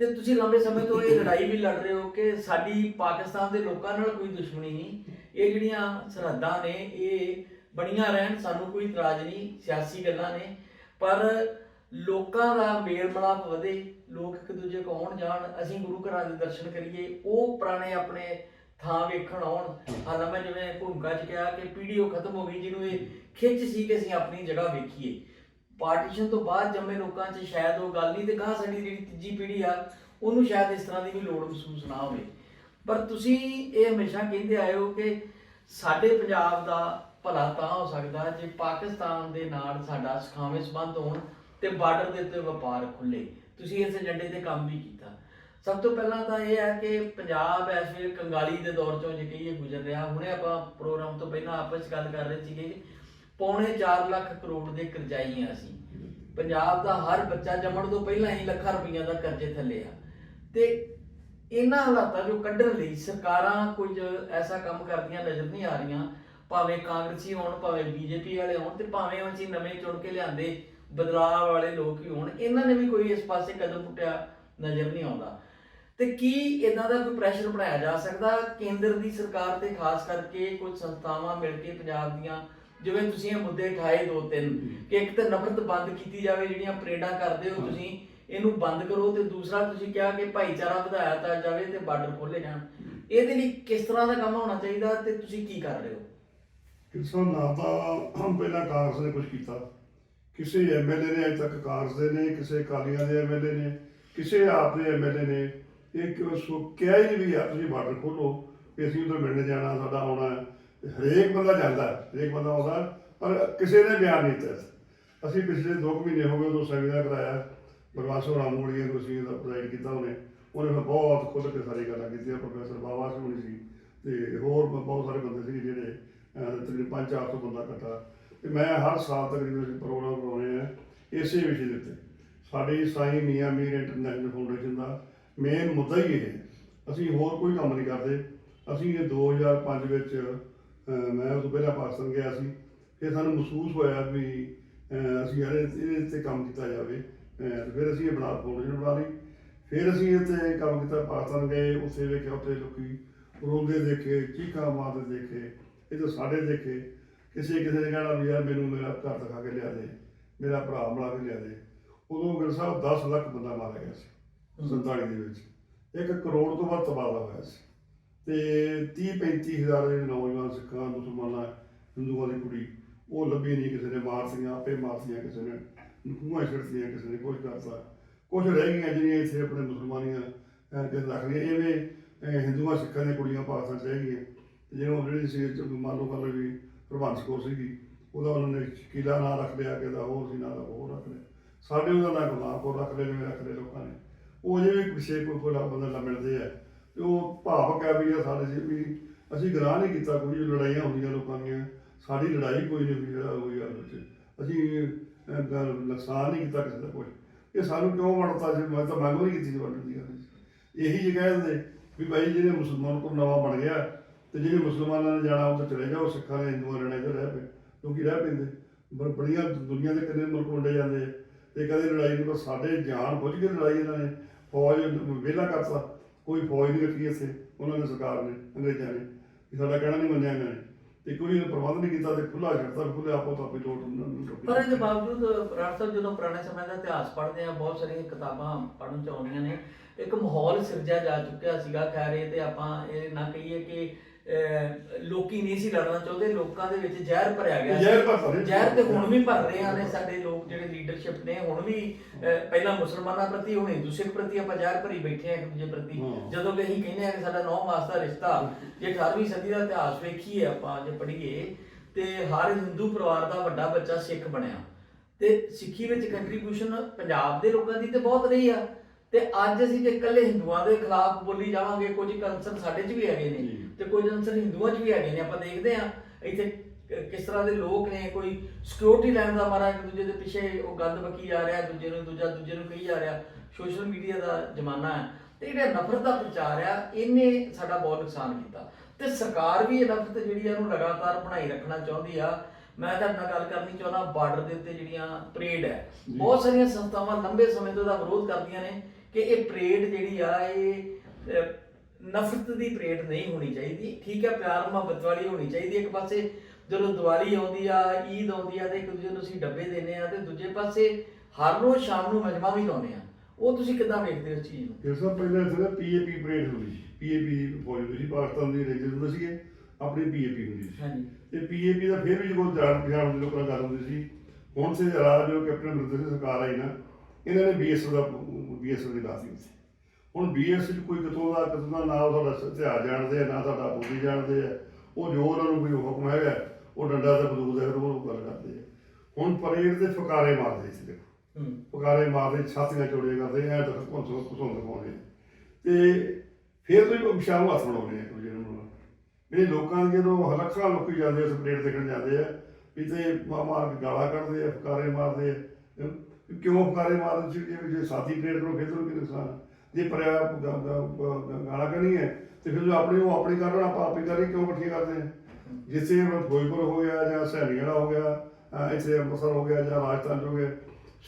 S1: ਤੇ ਤੁਸੀਂ ਲੰਬੇ ਸਮੇਂ ਤੋਂ ਇਹ ਲੜਾਈ ਵੀ ਲੜ ਰਹੇ ਹੋ ਕਿ ਸਾਡੀ ਪਾਕਿਸਤਾਨ ਦੇ ਲੋਕਾਂ ਨਾਲ ਕੋਈ ਦੁਸ਼ਮਣੀ ਨਹੀਂ। ਇਹ ਜਿਹੜੀਆਂ ਸਰਹੱਦਾਂ ਨੇ, ਇਹ ਬਣੀਆਂ ਰਹਿਣ, ਸਾਨੂੰ ਕੋਈ ਇਤਰਾਜ਼ ਨਹੀਂ, ਸਿਆਸੀ ਗੱਲਾਂ ਨੇ। ਪਰ ਲੋਕਾਂ ਦਾ ਮੇਲ ਮਿਲਾਪ ਵਧੇ, ਲੋਕ ਇੱਕ ਦੂਜੇ ਕੋ ਆਉਣ ਜਾਣ, ਅਸੀਂ ਗੁਰੂ ਘਰਾਂ ਦੇ ਦਰਸ਼ਨ ਕਰੀਏ, ਉਹ ਪੁਰਾਣੇ ਆਪਣੇ ਥਾਂ ਵੇਖਣ ਆਉਣ। ਹਾਲਾਂ ਮੈਂ ਜਿਵੇਂ ਭੂਮਿਕਾ ਚ ਕਿਹਾ ਕਿ ਪੀੜ੍ਹੀਓ ਖਤਮ ਹੋ ਗਈ, ਜਿਹਨੂੰ ਇਹ ਖਿੱਚ ਸੀ ਕਿ ਅਸੀਂ ਆਪਣੀ ਜਗ੍ਹਾ ਵੇਖੀਏ। ਪਾਰਟੀਸ਼ਨ ਤੋਂ ਬਾਅਦ ਜੰਮੇ ਲੋਕਾਂ 'ਚ ਸ਼ਾਇਦ ਉਹ ਗੱਲ ਨਹੀਂ, ਤੇ ਗਾਂ ਸਾਡੀ ਜਿਹੜੀ ਤੀਜੀ ਪੀੜ੍ਹੀ ਆ, ਉਹਨੂੰ ਸ਼ਾਇਦ ਇਸ ਤਰ੍ਹਾਂ ਦੀ ਵੀ ਲੋੜ ਮਹਿਸੂਸ ਨਾ ਹੋਵੇ। ਪਰ ਤੁਸੀਂ ਇਹ ਹਮੇਸ਼ਾ ਕਹਿੰਦੇ ਆਏ ਹੋ ਕਿ ਸਾਡੇ ਪੰਜਾਬ ਦਾ ਭਲਾ ਤਾਂ ਹੋ ਸਕਦਾ ਜੇ ਪਾਕਿਸਤਾਨ ਦੇ ਨਾਲ ਸਾਡਾ ਸੁਖਾਵੇਂ ਸੰਬੰਧ ਹੋਣ ਤੇ ਬਾਰਡਰ ਦੇ ਉੱਤੇ ਵਪਾਰ ਖੁੱਲੇ। ਤੁਸੀਂ ਇਸ ਏਜੰਡੇ ਤੇ ਕੰਮ ਵੀ ਕੀਤਾ। ਸਭ ਤੋਂ ਪਹਿਲਾਂ ਤਾਂ ਇਹ ਹੈ ਕਿ ਪੰਜਾਬ ਇਸ ਵੇਲੇ ਕੰਗਾਲੀ ਦੇ ਦੌਰ ਚੋਂ ਜੇ ਕਹੀਏ ਗੁਜ਼ਰ ਰਿਹਾ। ਹੁਣੇ ਆਪਾਂ ਪ੍ਰੋਗਰਾਮ ਤੋਂ ਪਹਿਲਾਂ ਆਪਸ ਵਿੱਚ ਗੱਲ ਕਰ ਰਹੇ ਸੀਗੇ ਪੌਣੇ 4 ਲੱਖ ਕਰੋੜ ਦੇ ਕਰਜ਼ਾਈ ਆ ਅਸੀਂ ਪੰਜਾਬ ਦਾ ਹਰ ਬੱਚਾ ਜੰਮਣ ਤੋਂ ਪਹਿਲਾਂ ਹੀ ਲੱਖਾਂ ਰੁਪਈਆ ਦਾ ਕਰਜ਼ੇ ਥੱਲੇ ਆ। ਤੇ ਇਹਨਾਂ ਹਾਲਾਤਾਂ ਚੋਂ ਕੱਢਣ ਲਈ ਸਰਕਾਰਾਂ ਕੁਝ ਐਸਾ ਕੰਮ ਕਰਦੀਆਂ ਨਜ਼ਰ ਨਹੀਂ ਆ ਰਹੀਆਂ। ਭਾਵੇਂ ਕਾਂਗਰਸੀ ਹੋਣ ਭਾਵੇਂ ਬੀਜੇਪੀ ਵਾਲੇ ਹੋਣ ਤੇ ਭਾਵੇਂ ਉਹ ਅਸੀਂ ਨਵੇਂ ਚੁਣ ਕੇ ਲਿਆਂਦੇ ਬਦਲਾਅ ਵਾਲੇ ਲੋਕ ਹੀ ਹੋਣ ਇਹਨਾਂ ਨੇ ਵੀ ਕੋਈ ਇਸ ਪਾਸੇ ਕਦਮ ਪੁੱਟਿਆ ਨਜ਼ਰ ਨਹੀਂ ਆਉਂਦਾ। ਤੇ ਕੀ ਇਹਨਾਂ ਦਾ ਕੋਈ ਪ੍ਰੈਸ਼ਰ ਬਣਾਇਆ ਜਾ ਸਕਦਾ? ਕੇਂਦਰ ਦੀ ਸਰਕਾਰ ਤੇ ਖਾਸ ਕਰਕੇ ਕੁਝ ਸੰਸਥਾਵਾਂ ਮਿਲ ਕੇ ਪੰਜਾਬ ਦੀਆਂ ਜਿਵੇਂ ਤੁਸੀਂ ਇਹ ਮੁੱਦੇ ਉਠਾਏ ਦੋ ਤਿੰਨ ਕਿ ਇੱਕ ਤਾਂ ਨਫ਼ਰਤ ਬੰਦ ਕੀਤੀ ਜਾਵੇ ਜਿਹੜੀਆਂ ਪਰੇਡਾਂ ਕਰਦੇ ਹੋ। ਤੁਸੀਂ ਇਹਨੂੰ ਬੰਦ ਕਰੋ ਤੇ ਦੂਸਰਾ ਤੁਸੀਂ ਕਿਹਾ ਕਿ ਭਾਈਚਾਰਾ ਵਧਾਇਆ ਤਾਂ ਜਾਵੇ ਤੇ ਬਾਰਡਰ ਖੋਲੇ ਜਾਣ। ਇਹਦੇ ਲਈ ਕਿਸ ਤਰ੍ਹਾਂ ਦਾ ਕੰਮ ਹੋਣਾ ਚਾਹੀਦਾ ਤੇ ਤੁਸੀਂ ਕੀ ਕਰ ਰਹੇ ਹੋ?
S2: ਕਿਸੇ ਨਾ ਤਾਂ ਪਹਿਲਾਂ ਕਾਂਗਰਸ ਨੇ ਕੁਝ ਕੀਤਾ। ਕਿਸੇ ਐਮਐਲਏ ਨੇ ਅਜੇ ਤੱਕ ਕਾਂਗਰਸ ਦੇ ਨੇ, ਕਿਸੇ ਅਕਾਲੀਆਂ ਦੇ ਐਮਐਲਏ ਨੇ, ਕਿਸੇ ਆਪ ਦੇ ਐਮਐਲਏ ਨੇ। ਇਹ ਕਿਉਂ ਸੋ ਕਿਹਾ ਹੀ ਨਹੀਂ ਵੀ ਯਾਰ ਤੁਸੀਂ ਬਾਰਡਰ ਖੋਲੋ ਵੀ ਅਸੀਂ ਉਧਰ ਮਿਲਣ ਜਾਣਾ, ਸਾਡਾ ਆਉਣਾ ਹਰੇਕ ਬੰਦਾ ਜਾਂਦਾ ਹਰੇਕ ਬੰਦਾ ਆਉਂਦਾ ਪਰ ਕਿਸੇ ਨੇ ਬਿਆਨ ਨਹੀਂ ਦਿੱਤਾ। ਅਸੀਂ ਪਿਛਲੇ 2 ਮਹੀਨੇ ਹੋ ਗਏ ਉਦੋਂ ਸੈਮੀਨਾਰ ਕਰਾਇਆ। ਬਰਵਾਸੋ ਰਾਮੂੜੀਆਂ ਨੂੰ ਅਸੀਂ ਇਹਦਾ ਪ੍ਰੋਵਾਈਡ ਕੀਤਾ ਉਹਨੇ। ਉਹਨੇ ਫਿਰ ਬਹੁਤ ਖੁੱਲ੍ਹ ਕੇ ਸਾਰੀ ਗੱਲਾਂ ਕੀਤੀਆਂ, ਪ੍ਰੋਫੈਸਰ ਬਾਬਾ ਸਿੰਘ ਹੋਣੀ ਸੀ, ਤੇ ਹੋਰ ਬ- ਬਹੁਤ ਸਾਰੇ ਬੰਦੇ ਸੀ ਜਿਹੜੇ ਤਕਰੀਬਨ ਪੰਜ ਚਾਰ ਸੌ ਬੰਦਾ ਇਕੱਠਾ। ਤੇ ਮੈਂ ਹਰ ਸਾਲ ਤਕਰੀਬਨ ਅਸੀਂ ਪ੍ਰੋਗਰਾਮ ਕਰਾਉਣੇ ਆ ਇਸੇ ਵਿਸ਼ੇ ਦੇ ਉੱਤੇ। ਸਾਡੀ ਸਾਈ ਮੀਆਂ ਮੀਰ ਇੰਟਰਨੈਸ਼ਨਲ ਫਾਊਂਡੇਸ਼ਨ ਦਾ ਮੇਨ ਮੁੱਦਾ ਹੀ ਇਹ ਹੈ। ਅਸੀਂ ਹੋਰ ਕੋਈ ਕੰਮ ਨਹੀਂ ਕਰਦੇ। ਅਸੀਂ ਇਹ 2005 ਵਿੱਚ ਮੈਂ ਉਸ ਤੋਂ ਪਹਿਲਾਂ ਪਾਕਿਸਤਾਨ ਗਿਆ ਸੀ। ਫਿਰ ਸਾਨੂੰ ਮਹਿਸੂਸ ਹੋਇਆ ਵੀ ਅਸੀਂ ਯਾਰ ਇਹਦੇ ਤੇ ਕੰਮ ਕੀਤਾ ਜਾਵੇ। ਫਿਰ ਅਸੀਂ ਇਹ ਬਣਾ ਫਾਊਂਡੇਸ਼ਨ ਬਣਾ ਲਈ ਫਿਰ ਅਸੀਂ ਤੇ ਕੰਮ ਕੀਤਾ ਪਾਕਿਸਤਾਨ ਗਏ ਉੱਥੇ ਵੇਖਿਆ ਉੱਥੇ ਲੋਕੀ ਰੋਂਦੇ ਦੇਖੇ ਚੀਕਾਂ ਮਾਰਦੇ ਦੇਖੇ ਇਹ ਤਾਂ ਸਾਡੇ ਦੇਖੇ। ਕਿਸੇ ਕਿਸੇ ਨੇ ਕਹਿਣਾ ਵੀ ਯਾਰ ਮੈਨੂੰ ਮੇਰਾ ਘਰ ਦਿਖਾ ਕੇ ਲਿਆ ਦੇ ਮੇਰਾ ਭਰਾ ਬਣਾ ਕੇ ਲਿਆ ਦੇ। ਉਦੋਂ ਗਿਰ ਸਾਹਿਬ 10 ਲੱਖ ਬੰਦਾ ਮਾਰਿਆ ਗਿਆ ਸੀ 47 ਦੇ ਵਿੱਚ। ਇੱਕ ਕਰੋੜ ਤੋਂ ਵੱਧ ਤਬਾਦਲਾ ਹੋਇਆ ਸੀ। ਤੇ 30 35 ਹਜ਼ਾਰ ਜਿਹੜੇ ਨੌਜਵਾਨ ਸਿੱਖਾਂ ਮੁਸਲਮਾਨਾਂ ਹਿੰਦੂਆਂ ਦੀ ਕੁੜੀ ਉਹ ਲੱਭੀ ਨਹੀਂ ਕਿਸੇ ਨੇ ਮਾਰਤੀਆਂ ਆਪੇ ਮਾਰਤੀਆਂ ਕਿਸੇ ਨੇ। ਖੂਹਾਂ ਛੱਡਤੀਆਂ ਕਿਸੇ ਨੇ ਕੁਝ ਕਰਤਾ ਕੁਝ ਰਹਿ ਗਈਆਂ ਜਿਹੜੀਆਂ ਇੱਥੇ ਆਪਣੇ ਮੁਸਲਮਾਨੀਆਂ ਅਹ, ਰੱਖ ਲਈਆਂ ਐਵੇਂ ਹਿੰਦੂਆਂ ਸਿੱਖਾਂ ਦੀਆਂ ਕੁੜੀਆਂ ਪਾਕਿਸਤਾਨ ਚ ਰਹਿ ਗਈਆਂ। ਤੇ ਜਿਹਨੂੰ ਜਿਹੜੀ ਸੀ ਚ ਮੰਨ ਲਓ ਕਰ ਵੀ ਪ੍ਰਬੰਧ ਕੌਰ ਸੀਗੀ ਉਹਦਾ ਉਹਨਾਂ ਨੇ ਕਿਲਾ ਨਾਂ ਰੱਖ ਲਿਆ ਕਿ ਦਾ ਹੋਰ ਸੀ ਨਾਂ ਦਾ ਹੋਰ ਰੱਖ ਲਿਆ। ਸਾਡੇ ਉਹਦਾ ਨਾਂ ਗੁਲਾਮ ਕੌਰ ਰੱਖ ਲਿਆ ਜਿਵੇਂ ਰੱਖ ਲਿਆ ਲੋਕਾਂ ਨੇ। ਉਹ ਜਿਵੇਂ ਪਿਛੇ ਕੋਈ ਕੋਈ ਬੰਦਾ ਨਾਲ ਮਿਲਦੇ ਆ ਤੇ ਉਹ ਭਾਵਕ ਹੈ ਵੀ ਆ ਸਾਡੇ ਜੀ ਵੀ ਅਸੀਂ ਗਨਾਹ ਨਹੀਂ ਕੀਤਾ ਕੋਈ ਲੜਾਈਆਂ ਹੁੰਦੀਆਂ ਲੋਕਾਂ ਦੀਆਂ। ਸਾਡੀ ਲੜਾਈ ਕੋਈ ਨਹੀਂ ਹੋਈ ਜਿਹੜਾ ਹੋਈ ਗੱਲ ਵਿੱਚ ਅਸੀਂ ਨੁਕਸਾਨ ਨਹੀਂ ਕੀਤਾ ਕਿਸੇ ਦਾ ਕੋਈ ਇਹ ਸਾਨੂੰ ਕਿਉਂ ਵੜਤਾ ਸੀ ਮੈਂ ਤਾਂ ਮੰਗ ਨਹੀਂ ਕੀਤੀ ਸੀ ਵੰਡਣ ਦੀ ਗੱਲ। ਵਿੱਚ। ਇਹੀ ਜਗ੍ਹਾ ਦੇ ਵੀ ਭਾਈ ਜਿਹੜੇ ਮੁਸਲਮਾਨ ਕੋਲ ਨਵਾਂ ਬਣ ਗਿਆ ਤੇ ਜਿਹੜੇ ਮੁਸਲਮਾਨਾਂ ਨੇ ਜਾਣਾ, ਉਹ ਤਾਂ ਚਲੇ ਜਾਓ, ਸਿੱਖਾਂ ਨੇ ਹਿੰਦੂਆਂ ਨੇ ਰਹਿਣਾ ਰਹਿ ਪਏ। ਕਿਉਂਕਿ ਰਹਿ ਪੈਂਦੇ। ਬ- ਬੜੀਆਂ ਦੁਨੀਆ ਦੇ ਕਿੰਨੇ ਮੁਲਕ ਵੰਡੇ ਜਾਂਦੇ ਆ। ਤੇ ਕਦੇ ਲੜਾਈ ਨੂੰ ਪਰ ਸਾਡੇ ਜਾਨ ਬੁੱਝ ਕੇ ਲੜਾਈ ਇਹਨਾਂ ਨੇ। ਫੌਜ ਵਿਹਲਾ ਕਰਤਾ। ਕੋਈ ਫੌਜ ਨਹੀਂ ਰੱਖੀ ਇੱਥੇ। ਉਹਨਾਂ ਨੇ ਸਰਕਾਰ ਨੇ, ਅੰਗਰੇਜ਼ਾਂ ਨੇ। ਵੀ ਸਾਡਾ ਕਹਿਣਾ ਨਹੀਂ ਮੰਨਿਆ ਇਹਨਾਂ ਨੇ। ਤੇ ਕੋਈ ਪ੍ਰਬੰਧ ਨਹੀਂ ਕੀਤਾ ਤੇ ਖੁੱਲਾ ਛੱਡਤਾ ਖੁੱਲੇ ਆਪੋ ਤਾਂ ਆਪੇ ਲੋਟ ਉਹਨਾਂ ਨੂੰ ਰੋਕੀ।
S1: ਪਰ ਇਹਦੇ ਬਾਵਜੂਦ ਸਾਹਿਬ ਜਦੋਂ ਪੁਰਾਣੇ ਸਮੇਂ ਦਾ ਇਤਿਹਾਸ ਪੜ੍ਹਦੇ ਆ ਬਹੁਤ ਸਾਰੀਆਂ ਕਿਤਾਬਾਂ ਪੜ੍ਹਨ ਚ ਆਉਂਦੀਆਂ ਨੇ ਇੱਕ ਮਾਹੌਲ ਸਿਰਜਿਆ ਜਾ ਚੁੱਕਿਆ ਸੀਗਾ ਖੈਰ ਇਹ ਤੇ ਆਪਾਂ ਇਹ ਨਾ ਕਹੀਏ ਕਿ ਅਹ, ਲੋਕੀ ਨਹੀਂ ਸੀ ਲੜਨਾ ਚਾਹੁੰਦੇ ਲੋਕਾਂ ਦੇ ਵਿੱਚ ਜ਼ਹਿਰ ਭਰਿਆ ਗਿਆ ਸੀ।
S2: ਜ਼ਹਿਰ ਭਰ ਰਹੇ।
S1: ਜ਼ਹਿਰ ਤੇ ਹੁਣ ਵੀ ਭਰ ਰਹੇ ਨੇ ਸਾਡੇ ਲੋਕ ਜਿਹੜੇ ਲੀਡਰਸ਼ਿਪ ਨੇ ਹੁਣ ਵੀ ਅਹ, ਪਹਿਲਾਂ ਮੁਸਲਮਾਨਾਂ ਪ੍ਰਤੀ ਹੁਣ ਹਿੰਦੂ ਸਿੱਖ ਪ੍ਰਤੀ ਆਪਾਂ ਜ਼ਹਿਰ ਭਰੀ ਬੈਠੇ ਆ ਇੱਕ ਦੂਜੇ ਪ੍ਰਤੀ
S2: ਹਾਂ।
S1: ਜਦੋਂ ਕਿ ਅਸੀਂ ਕਹਿੰਦੇ ਆ ਕਿ ਸਾਡਾ ਨੌ ਮਾਸ ਦਾ ਰਿਸ਼ਤਾ ਜੇ 18ਵੀਂ ਸਦੀ ਦਾ ਇਤਿਹਾਸ ਵੇਖੀਏ ਆਪਾਂ ਜੇ ਪੜ੍ਹੀਏ ਤੇ ਹਰ ਹਿੰਦੂ ਪਰਿਵਾਰ ਦਾ ਵੱਡਾ ਬੱਚਾ ਸਿੱਖ ਬਣਿਆ ਤੇ ਸਿੱਖੀ ਵਿੱਚ ਕੰਟਰੀਬਿਊਸ਼ਨ ਪੰਜਾਬ ਦੇ ਲੋਕਾਂ ਦੀ ਤੇ ਬਹੁਤ ਰਹੀ ਆ ਤੇ ਅੱਜ ਅਸੀਂ ਜੇ ਇਕੱਲੇ ਹਿੰਦੂਆਂ ਦੇ ਖਿਲਾਫ ਬੋਲੀ ਜਾਵਾਂਗੇ ਕੁਝ ਕੰਸਰਨ ਸਾਡੇ 'ਚ ਵੀ ਹੈਗੇ ਨੇ
S2: ਜੀ।
S1: ਤੇ ਕੁਝ ਅੰਸਰ ਹਿੰਦੂਆਂ 'ਚ ਵੀ ਹੈਗੇ ਨੇ ਆਪਾਂ ਦੇਖਦੇ ਆ ਇੱਥੇ ਕਿਸ ਤਰ੍ਹਾਂ ਦੇ ਲੋਕ ਨੇ ਕੋਈ ਸਿਕਿਉਰਿਟੀ ਲੈਣ ਦਾ ਮਾਰਾ ਇੱਕ ਦੂਜੇ ਦੇ ਪਿੱਛੇ ਉਹ ਗੰਦ ਬਕੀ ਜਾ ਰਿਹਾ ਦੂਜੇ ਨੂੰ ਦੂਜਾ ਦੂਜੇ ਨੂੰ ਕਹੀ ਜਾ ਰਿਹਾ। ਸੋਸ਼ਲ ਮੀਡੀਆ ਦਾ ਜ਼ਮਾਨਾ ਹੈ। ਤੇ ਜਿਹੜਾ ਨਫ਼ਰਤ ਦਾ ਪ੍ਰਚਾਰ ਆ ਇਹਨੇ ਸਾਡਾ ਬਹੁਤ ਨੁਕਸਾਨ ਕੀਤਾ। ਤੇ ਸਰਕਾਰ ਵੀ ਇਹ ਨਫ਼ਰਤ ਜਿਹੜੀ ਆ ਇਹਨੂੰ ਲਗਾਤਾਰ ਬਣਾਈ ਰੱਖਣਾ ਚਾਹੁੰਦੀ ਆ। ਮੈਂ ਤੁਹਾਡੇ ਨਾਲ ਗੱਲ ਕਰਨੀ ਚਾਹੁੰਦਾ ਬਾਰਡਰ ਦੇ ਉੱਤੇ ਜਿਹੜੀਆਂ ਪਰੇਡ ਹੈ। ਬਹੁਤ ਸਾਰੀਆਂ ਸੰਸਥਾਵਾਂ ਲੰਬੇ ਸਮੇਂ ਤੋਂ ਦਾ ਵਿਰੋਧ ਕਰਦੀਆਂ ਨੇ ਕਿ ਇਹ ਪਰੇਡ ਜਿਹੜੀ ਆ ਇਹ ਨਫ਼ਰਤ ਦੀ ਪਰੇਡ ਨਹੀਂ ਹੋਣੀ ਚਾਹੀਦੀ। ਠੀਕ ਹੈ ਪਿਆਰ ਮੁਹੱਬਤ ਵਾਲੀ ਹੋਣੀ ਚਾਹੀਦੀ ਇੱਕ ਪਾਸੇ। ਜਦੋਂ ਦੀਵਾਲੀ ਆਉਂਦੀ ਆ ਈਦ ਆਉਂਦੀ ਆ ਤੇ ਇੱਕ ਦੂਜੇ ਨੂੰ ਅਸੀਂ ਡੱਬੇ ਦਿੰਦੇ ਆ ਤੇ ਦੂਜੇ ਪਾਸੇ ਹਰ ਰੋਜ਼ ਸ਼ਾਮ ਨੂੰ ਮਜਮਾ ਵੀ ਲਾਉਂਦੇ ਆ। ਉਹ ਤੁਸੀਂ ਕਿੱਦਾਂ ਵੇਖਦੇ ਹੋ ਇਸ ਚੀਜ਼ ਨੂੰ?
S2: ਇਸ ਤੋਂ ਪਹਿਲਾਂ ਇੱਥੇ ਪੀਏਪੀ ਪਰੇਡ ਹੁੰਦੀ ਸੀ। ਪੀਏਪੀ ਫੌਜ ਹੁੰਦੀ ਸੀ ਪਾਕਿਸਤਾਨ ਦੀ ਰੇਂਜਰ ਹੁੰਦੇ ਸੀਗੇ। ਆਪਣੀ ਪੀਏਪੀ ਹੁੰਦੀ ਸੀ।
S1: ਹਾਂਜੀ।
S2: ਤੇ ਪੀਏਪੀ ਦਾ ਫਿਰ ਵੀ ਜਦੋਂ ਜਾਣ ਪਛਾਣ ਦੇ ਲੋਕਾਂ ਨਾਲ ਗੱਲ ਹੁੰਦੀ ਸੀ ਹੁਣ ਸੇ ਰਾਜ ਜੋ ਕੈਪਟਨ ਅਮਰਿੰਦਰ ਸਿੰਘ ਸਰਕਾਰ ਆਈ ਨਾ ਇਹਨਾਂ ਨੇ ਬੀਐਸਐਫ ਦਾ ਬੀਐਸਐਫ ਦੀ ਲਾਤੀ ਉੱਥੇ ਹੁਣ ਬੀਐਸਐਫ ਕੋਈ ਕਿਤੋਂ ਦਾ ਕਿਤੋਂ ਦਾ ਨਾ ਉਹ ਸਾਡਾ ਇਤਿਹਾਸ ਜਾਣਦੇ ਆ ਨਾ ਸਾਡਾ ਬੋਲੀ ਜਾਣਦੇ ਆ ਉਹ ਜੋ ਉਹਨਾਂ ਨੂੰ ਕੋਈ ਹੁਕਮ ਹੈਗਾ ਉਹ ਡੰਡਾ ਤੇ ਬੰਦੂਕ ਦੇ ਉਹ ਗੱਲ ਕਰਦੇ ਆ। ਹੁਣ ਪਰੇਡ ਦੇ ਫਕਾਰੇ ਮਾਰਦੇ ਸੀ ਦੇਖੋ।
S1: ਹੂੰ।
S2: ਪੁਕਾਰੇ ਮਾਰਦੇ ਛਾਤੀਆਂ ਚੋੜੀਆਂ ਕਰਦੇ ਐ ਤਾਂ ਕੁੰਸ ਕੁਸੁੰਦ ਪਾਉਂਦੇ ਤੇ ਫਿਰ ਤੋਂ ਹੀ ਸ਼ਾਮ ਹੱਥ ਬਣਾਉਂਦੇ ਆ ਦੂਜੇ ਨੂੰ। ਜਿਹੜੇ ਲੋਕਾਂ ਦੇ ਜਦੋਂ ਲੱਖਾਂ ਲੋਕੀ ਜਾਂਦੇ ਆ ਸਪਰੇਟ ਦੇਖਣ ਜਾਂਦੇ ਆ ਵੀ ਤੇ ਮਾਰ ਮਾਰ ਕੇ ਗਾਲਾਂ ਕੱਢਦੇ ਆ ਫਕਾਰੇ ਮਾਰਦੇ ਆ। ਕਿਉਂ ਫਕਾਰੇ ਮਾਰਦੇ ਸੀ ਜੇ ਸਾਥੀ ਪਰੇਡ ਕਰੋ ਫਿਰ ਤੁਹਾਨੂੰ ਕੀ ਨੁਕਸਾਨ? ਜੇ ਪਰਿਆ ਗਾਲਾਂ ਕੱਢਣੀ ਹੈ? ਤੇ ਫਿਰ ਜੋ ਆਪਣੀ ਉਹ ਆਪਣੀ ਕਰਨ ਆਪਾਂ ਆਪੇ ਕਰੀ ਕਿਉਂ ਇਕੱਠੀ ਕਰਦੇ ਜਿੱਥੇ ਫਿਰੋਜ਼ਪੁਰ ਹੋ ਗਿਆ ਜਾਂ ਸੈਣੀਆਂ ਹੋ ਗਿਆ ਇੱਥੇ ਅੰਮ੍ਰਿਤਸਰ ਹੋ ਗਿਆ ਜਾਂ ਰਾਜਸਥਾਨ ਹੋ ਗਿਆ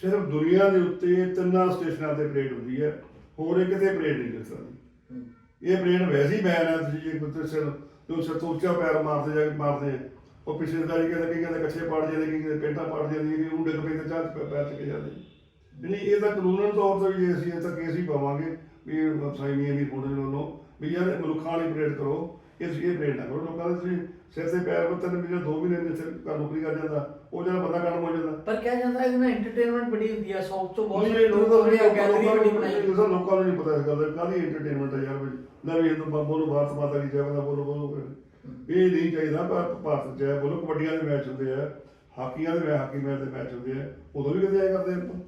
S2: ਸਿਰਫ ਦੁਨੀਆ ਦੇ ਉੱਤੇ ਤਿੰਨਾਂ ਸਟੇਸ਼ਨਾਂ ਤੇ ਪਰੇਡ ਹੁੰਦੀ ਹੈ। ਹੋਰ ਇਹ ਕਿਤੇ ਪਰੇਡ ਨਹੀਂ ਜਿਸ ਤਰ੍ਹਾਂ ਦੀ
S1: ਹੂੰ।
S2: ਇਹ ਪਰੇਡ ਵੈਸੇ ਬੈਨ ਹੈ ਤੁਸੀਂ ਜੇ ਕੋਈ ਸਿਰ ਜੋ ਸਿਰ ਤੋਂ ਉੱਚਾ ਪੈਰ ਮਾਰਦੇ ਜਾ ਕੇ ਮਾਰਦੇ ਆ ਉਹ ਪਿਛਲੇ ਦਾ ਜੀ ਕਹਿੰਦੇ ਕਹਿੰਦੇ ਕੱਛੇ ਪਾੜ ਜਾਂਦੇ ਕਹਿੰਦੇ ਪੇਟਾਂ ਪਾੜ ਜਾਂਦੀਆਂ ਕਿ ਉਹ ਡਿੱਗ ਪਈ ਤੇ ਚਾਹ ਪੈਰ ਚਕੇ ਜਾਂਦੇ। ਨਹੀਂ ਇਹ ਤਾਂ ਕਾਨੂੰਨ ਤੌਰ ਤੇ ਵੀ ਜੇ ਅਸੀਂ ਇਹ ਤਾਂ ਕੇਸ ਹੀ ਪਾਵਾਂਗੇ ਵੀ ਇਹ ਸਾਈਮੀਆਂ ਵੀ ਪੁਣੇ ਵੱਲੋਂ ਵੀ ਯਾਰ ਮਨੁੱਖਾਂ ਵਾਲੀ ਪਰੇਡ ਕਰੋ ਇਹ ਤੁਸੀਂ ਇਹ ਪਰੇਡ ਨਾ ਕਰੋ। ਲੋਕਾਂ ਦੇ ਤੁਸੀਂ ਸਿਰ ਤੇ ਪੈਰ ਬੱਤਨ ਮਹੀਨੇ ਦੋ ਮਹੀਨੇ ਦੇ ਸਿਰ ਘਰ ਨੌਕਰੀ ਕਰ ਜਾਂਦਾ ਉਹ ਜਿਹੜਾ ਬੰਦਾ ਕੰਮ ਹੋ ਜਾਂਦਾ।
S1: ਪਰ ਕਿਹਾ ਜਾਂਦਾ ਹੈ ਕਿ ਨਾ ਐਂਟਰਟੇਨਮੈਂਟ ਬੜੀ ਹੁੰਦੀ ਆ ਸੌਕ ਤੋਂ ਬਹੁਤ ਸਾਰੇ ਲੋਕ ਆ ਗੈਲਰੀ ਬੜੀ ਬਣਾਈ।
S2: ਨੂੰ ਲੋਕਾਂ ਨੂੰ ਨਹੀਂ ਪਤਾ ਇਸ ਗੱਲ ਦਾ ਕਾਹਦੀ ਐਂਟਰਟੇਨਮੈਂਟ ਹੈ ਯਾਰ ਵੀ ਲੈ ਵੀ ਹਿੰਦੂ ਬੋਲੋ ਭਾਰਤ ਮਾਤਾ ਦੀ ਜੈ ਬੋਲੋ ਬੋਲੋ ਬੋਲੋ। ਇਹ ਨਹੀਂ ਚਾਹੀਦਾ ਪਰ ਭਾਰਤ ਜੈ ਬੋਲੋ ਕਬੱਡੀਆਂ ਦੇ ਮੈਚ ਹੁੰਦੇ ਆ ਹਾਕੀਆਂ ਦੇ ਮੈਚ ਹਾਕੀ ਮੈਚ ਦੇ ਮੈਚ ਹੁੰਦੇ ਆ ਉਦੋਂ ਵੀ ਕਿਤੇ ਆਏ ਕਰਦੇ ਆਪਾਂ।
S1: ਹੂੰ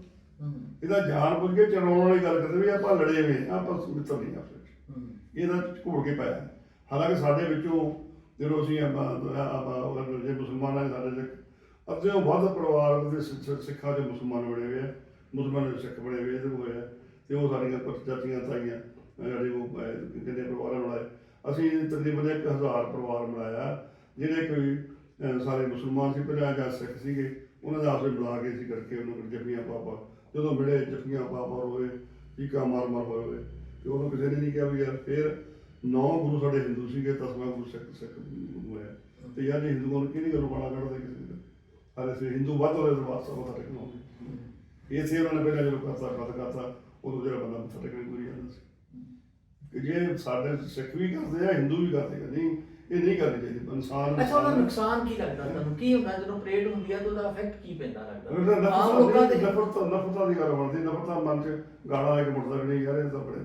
S2: ਇਹਦਾ ਜਾਣ ਬੁੱਝ ਕੇ ਚੜਾਉਣ ਵਾਲੀ ਗੱਲ ਕਰਦੇ ਵੀ ਆਪਾਂ ਲੜੇ ਆ, ਆਪਾਂ ਮਿੱਤਰ ਨਹੀਂ ਆਪਸ ਵਿੱਚ ਇਹਦਾ ਘੋੜ ਕੇ ਪਾਇਆ। ਹਾਲਾਂਕਿ ਸਾਡੇ ਵਿੱਚੋਂ ਜਦੋਂ ਅਸੀਂ ਆਪਾਂ ਆਪਾਂ ਉਹ ਜੇ ਮੁਸਲਮਾਨਾਂ ਦੇ ਸਾਡੇ ਚ ਅੱਧਿਓਂ ਵੱਧ ਪਰਿਵਾਰ ਦੇ ਸਿੱਖਾਂ ਦੇ ਮੁਸਲਮਾਨ ਬਣੇ ਹੋਏ ਆ ਮੁਸਲਮਾਨ ਦੇ ਸਿੱਖ ਬਣੇ ਹੋਏ ਇਹਦੇ ਹੋਏ ਆ ਤੇ ਉਹ ਸਾਡੀਆਂ ਕੁਝ ਜਾਤੀਆਂ ਤਾਈਆਂ ਜਿਹੜੇ ਉਹ ਕਿੰਨੇ ਪਰਿਵਾਰਾਂ ਬਣਾਏ ਅਸੀਂ ਤਕਰੀਬਨ 1000 ਪਰਿਵਾਰ ਬਣਾਇਆ ਜਿਹੜੇ ਕੋਈ ਸਾਰੇ ਮੁਸਲਮਾਨ ਸੀ ਪਹਿਲਾਂ ਜਾਂ ਸਿੱਖ ਸੀਗੇ ਉਹਨਾਂ ਦਾ ਆਪਸੇ ਮਿਲਾ ਕੇ ਅਸੀਂ ਕਰਕੇ ਉਹਨਾਂ ਨੂੰ ਜੱਫੀਆਂ ਪਾਪਾ ਜਦੋਂ ਮਿਲੇ ਜੱਫੀਆਂ ਪਾਪਾ ਹੋਏ ਟੀਕਾ ਮਾਰ ਮਾਰ ਹੋਏ। ਤੇ ਉਹਨੂੰ ਕਿਸੇ ਨੇ ਨਹੀਂ ਕਿਹਾ ਵੀ ਯਾਰ ਫਿਰ ਨੌ ਗੁਰੂ ਸਾਡੇ ਹਿੰਦੂ ਸੀਗੇ, ਦਸਵਾਂ ਗੁਰੂ ਸਿੱਖ ਸਿੱਖ ਹੋਇਆ ਤੇ ਯਾਰ ਜੇ ਹਿੰਦੂਆਂ ਨੂੰ ਕਿਹਦੀ ਗੱਲੋਂ ਗਾਲਾਂ ਕੱਢਦੇ ਕਿਸੇ ਦੇ ਹਾਲੇ ਸੇ ਹਿੰਦੂ ਵੱਧ ਹੋਏ ਤਾਂ ਬਾਤ ਸਭ ਮੱਥਾ ਟੇਕਣਾ ਇਹ ਸੀ ਉਹਨਾਂ ਨੇ ਪਹਿਲਾਂ ਜਦੋਂ ਕਰਤਾ, ਖਤ ਕਰਤਾ, ਉਦੋਂ ਜਿਹੜਾ ਬੰਦਾ ਮੱਥਾ ਟੇਕਣ ਕੋਈ ਜਾਂਦਾ ਸੀ। ਕਿ ਜੇ ਸਾਡੇ ਸਿੱਖ ਵੀ ਕਰਦੇ ਆ, ਹਿੰਦੂ ਵੀ ਕਰਦੇ ਆ, ਨਹੀਂ ਇਹ ਨਹੀਂ ਕਰਨੀ ਚਾਹੀਦੀ ਇਨਸਾਨ
S1: ਅੱਛਾ ਉਹਦਾ ਨੁਕਸਾਨ ਕੀ ਲੱਗਦਾ ਤੁਹਾਨੂੰ? ਕੀ ਹੁੰਦਾ ਜਦੋਂ ਪਰੇਡ ਹੁੰਦੀ ਆ ਤਾਂ ਉਹਦਾ ਇਫੈਕਟ ਕੀ ਪੈਂਦਾ ਲੱਗਦਾ? ਆਮ ਲੋਕਾਂ ਤੇ
S2: ਨਫ਼ਰਤ ਨਫ਼ਰਤਾਂ ਦੀ ਗੱਲ ਬਣਦੀ ਨਫ਼ਰਤਾਂ ਮਨ ਚ ਗਾਲਾਂ ਆ ਕੇ ਮੁੱਟਦਾ ਵੀ ਨਹੀਂ ਯਾਰ ਇਹ ਤਾਂ ਬੜੇ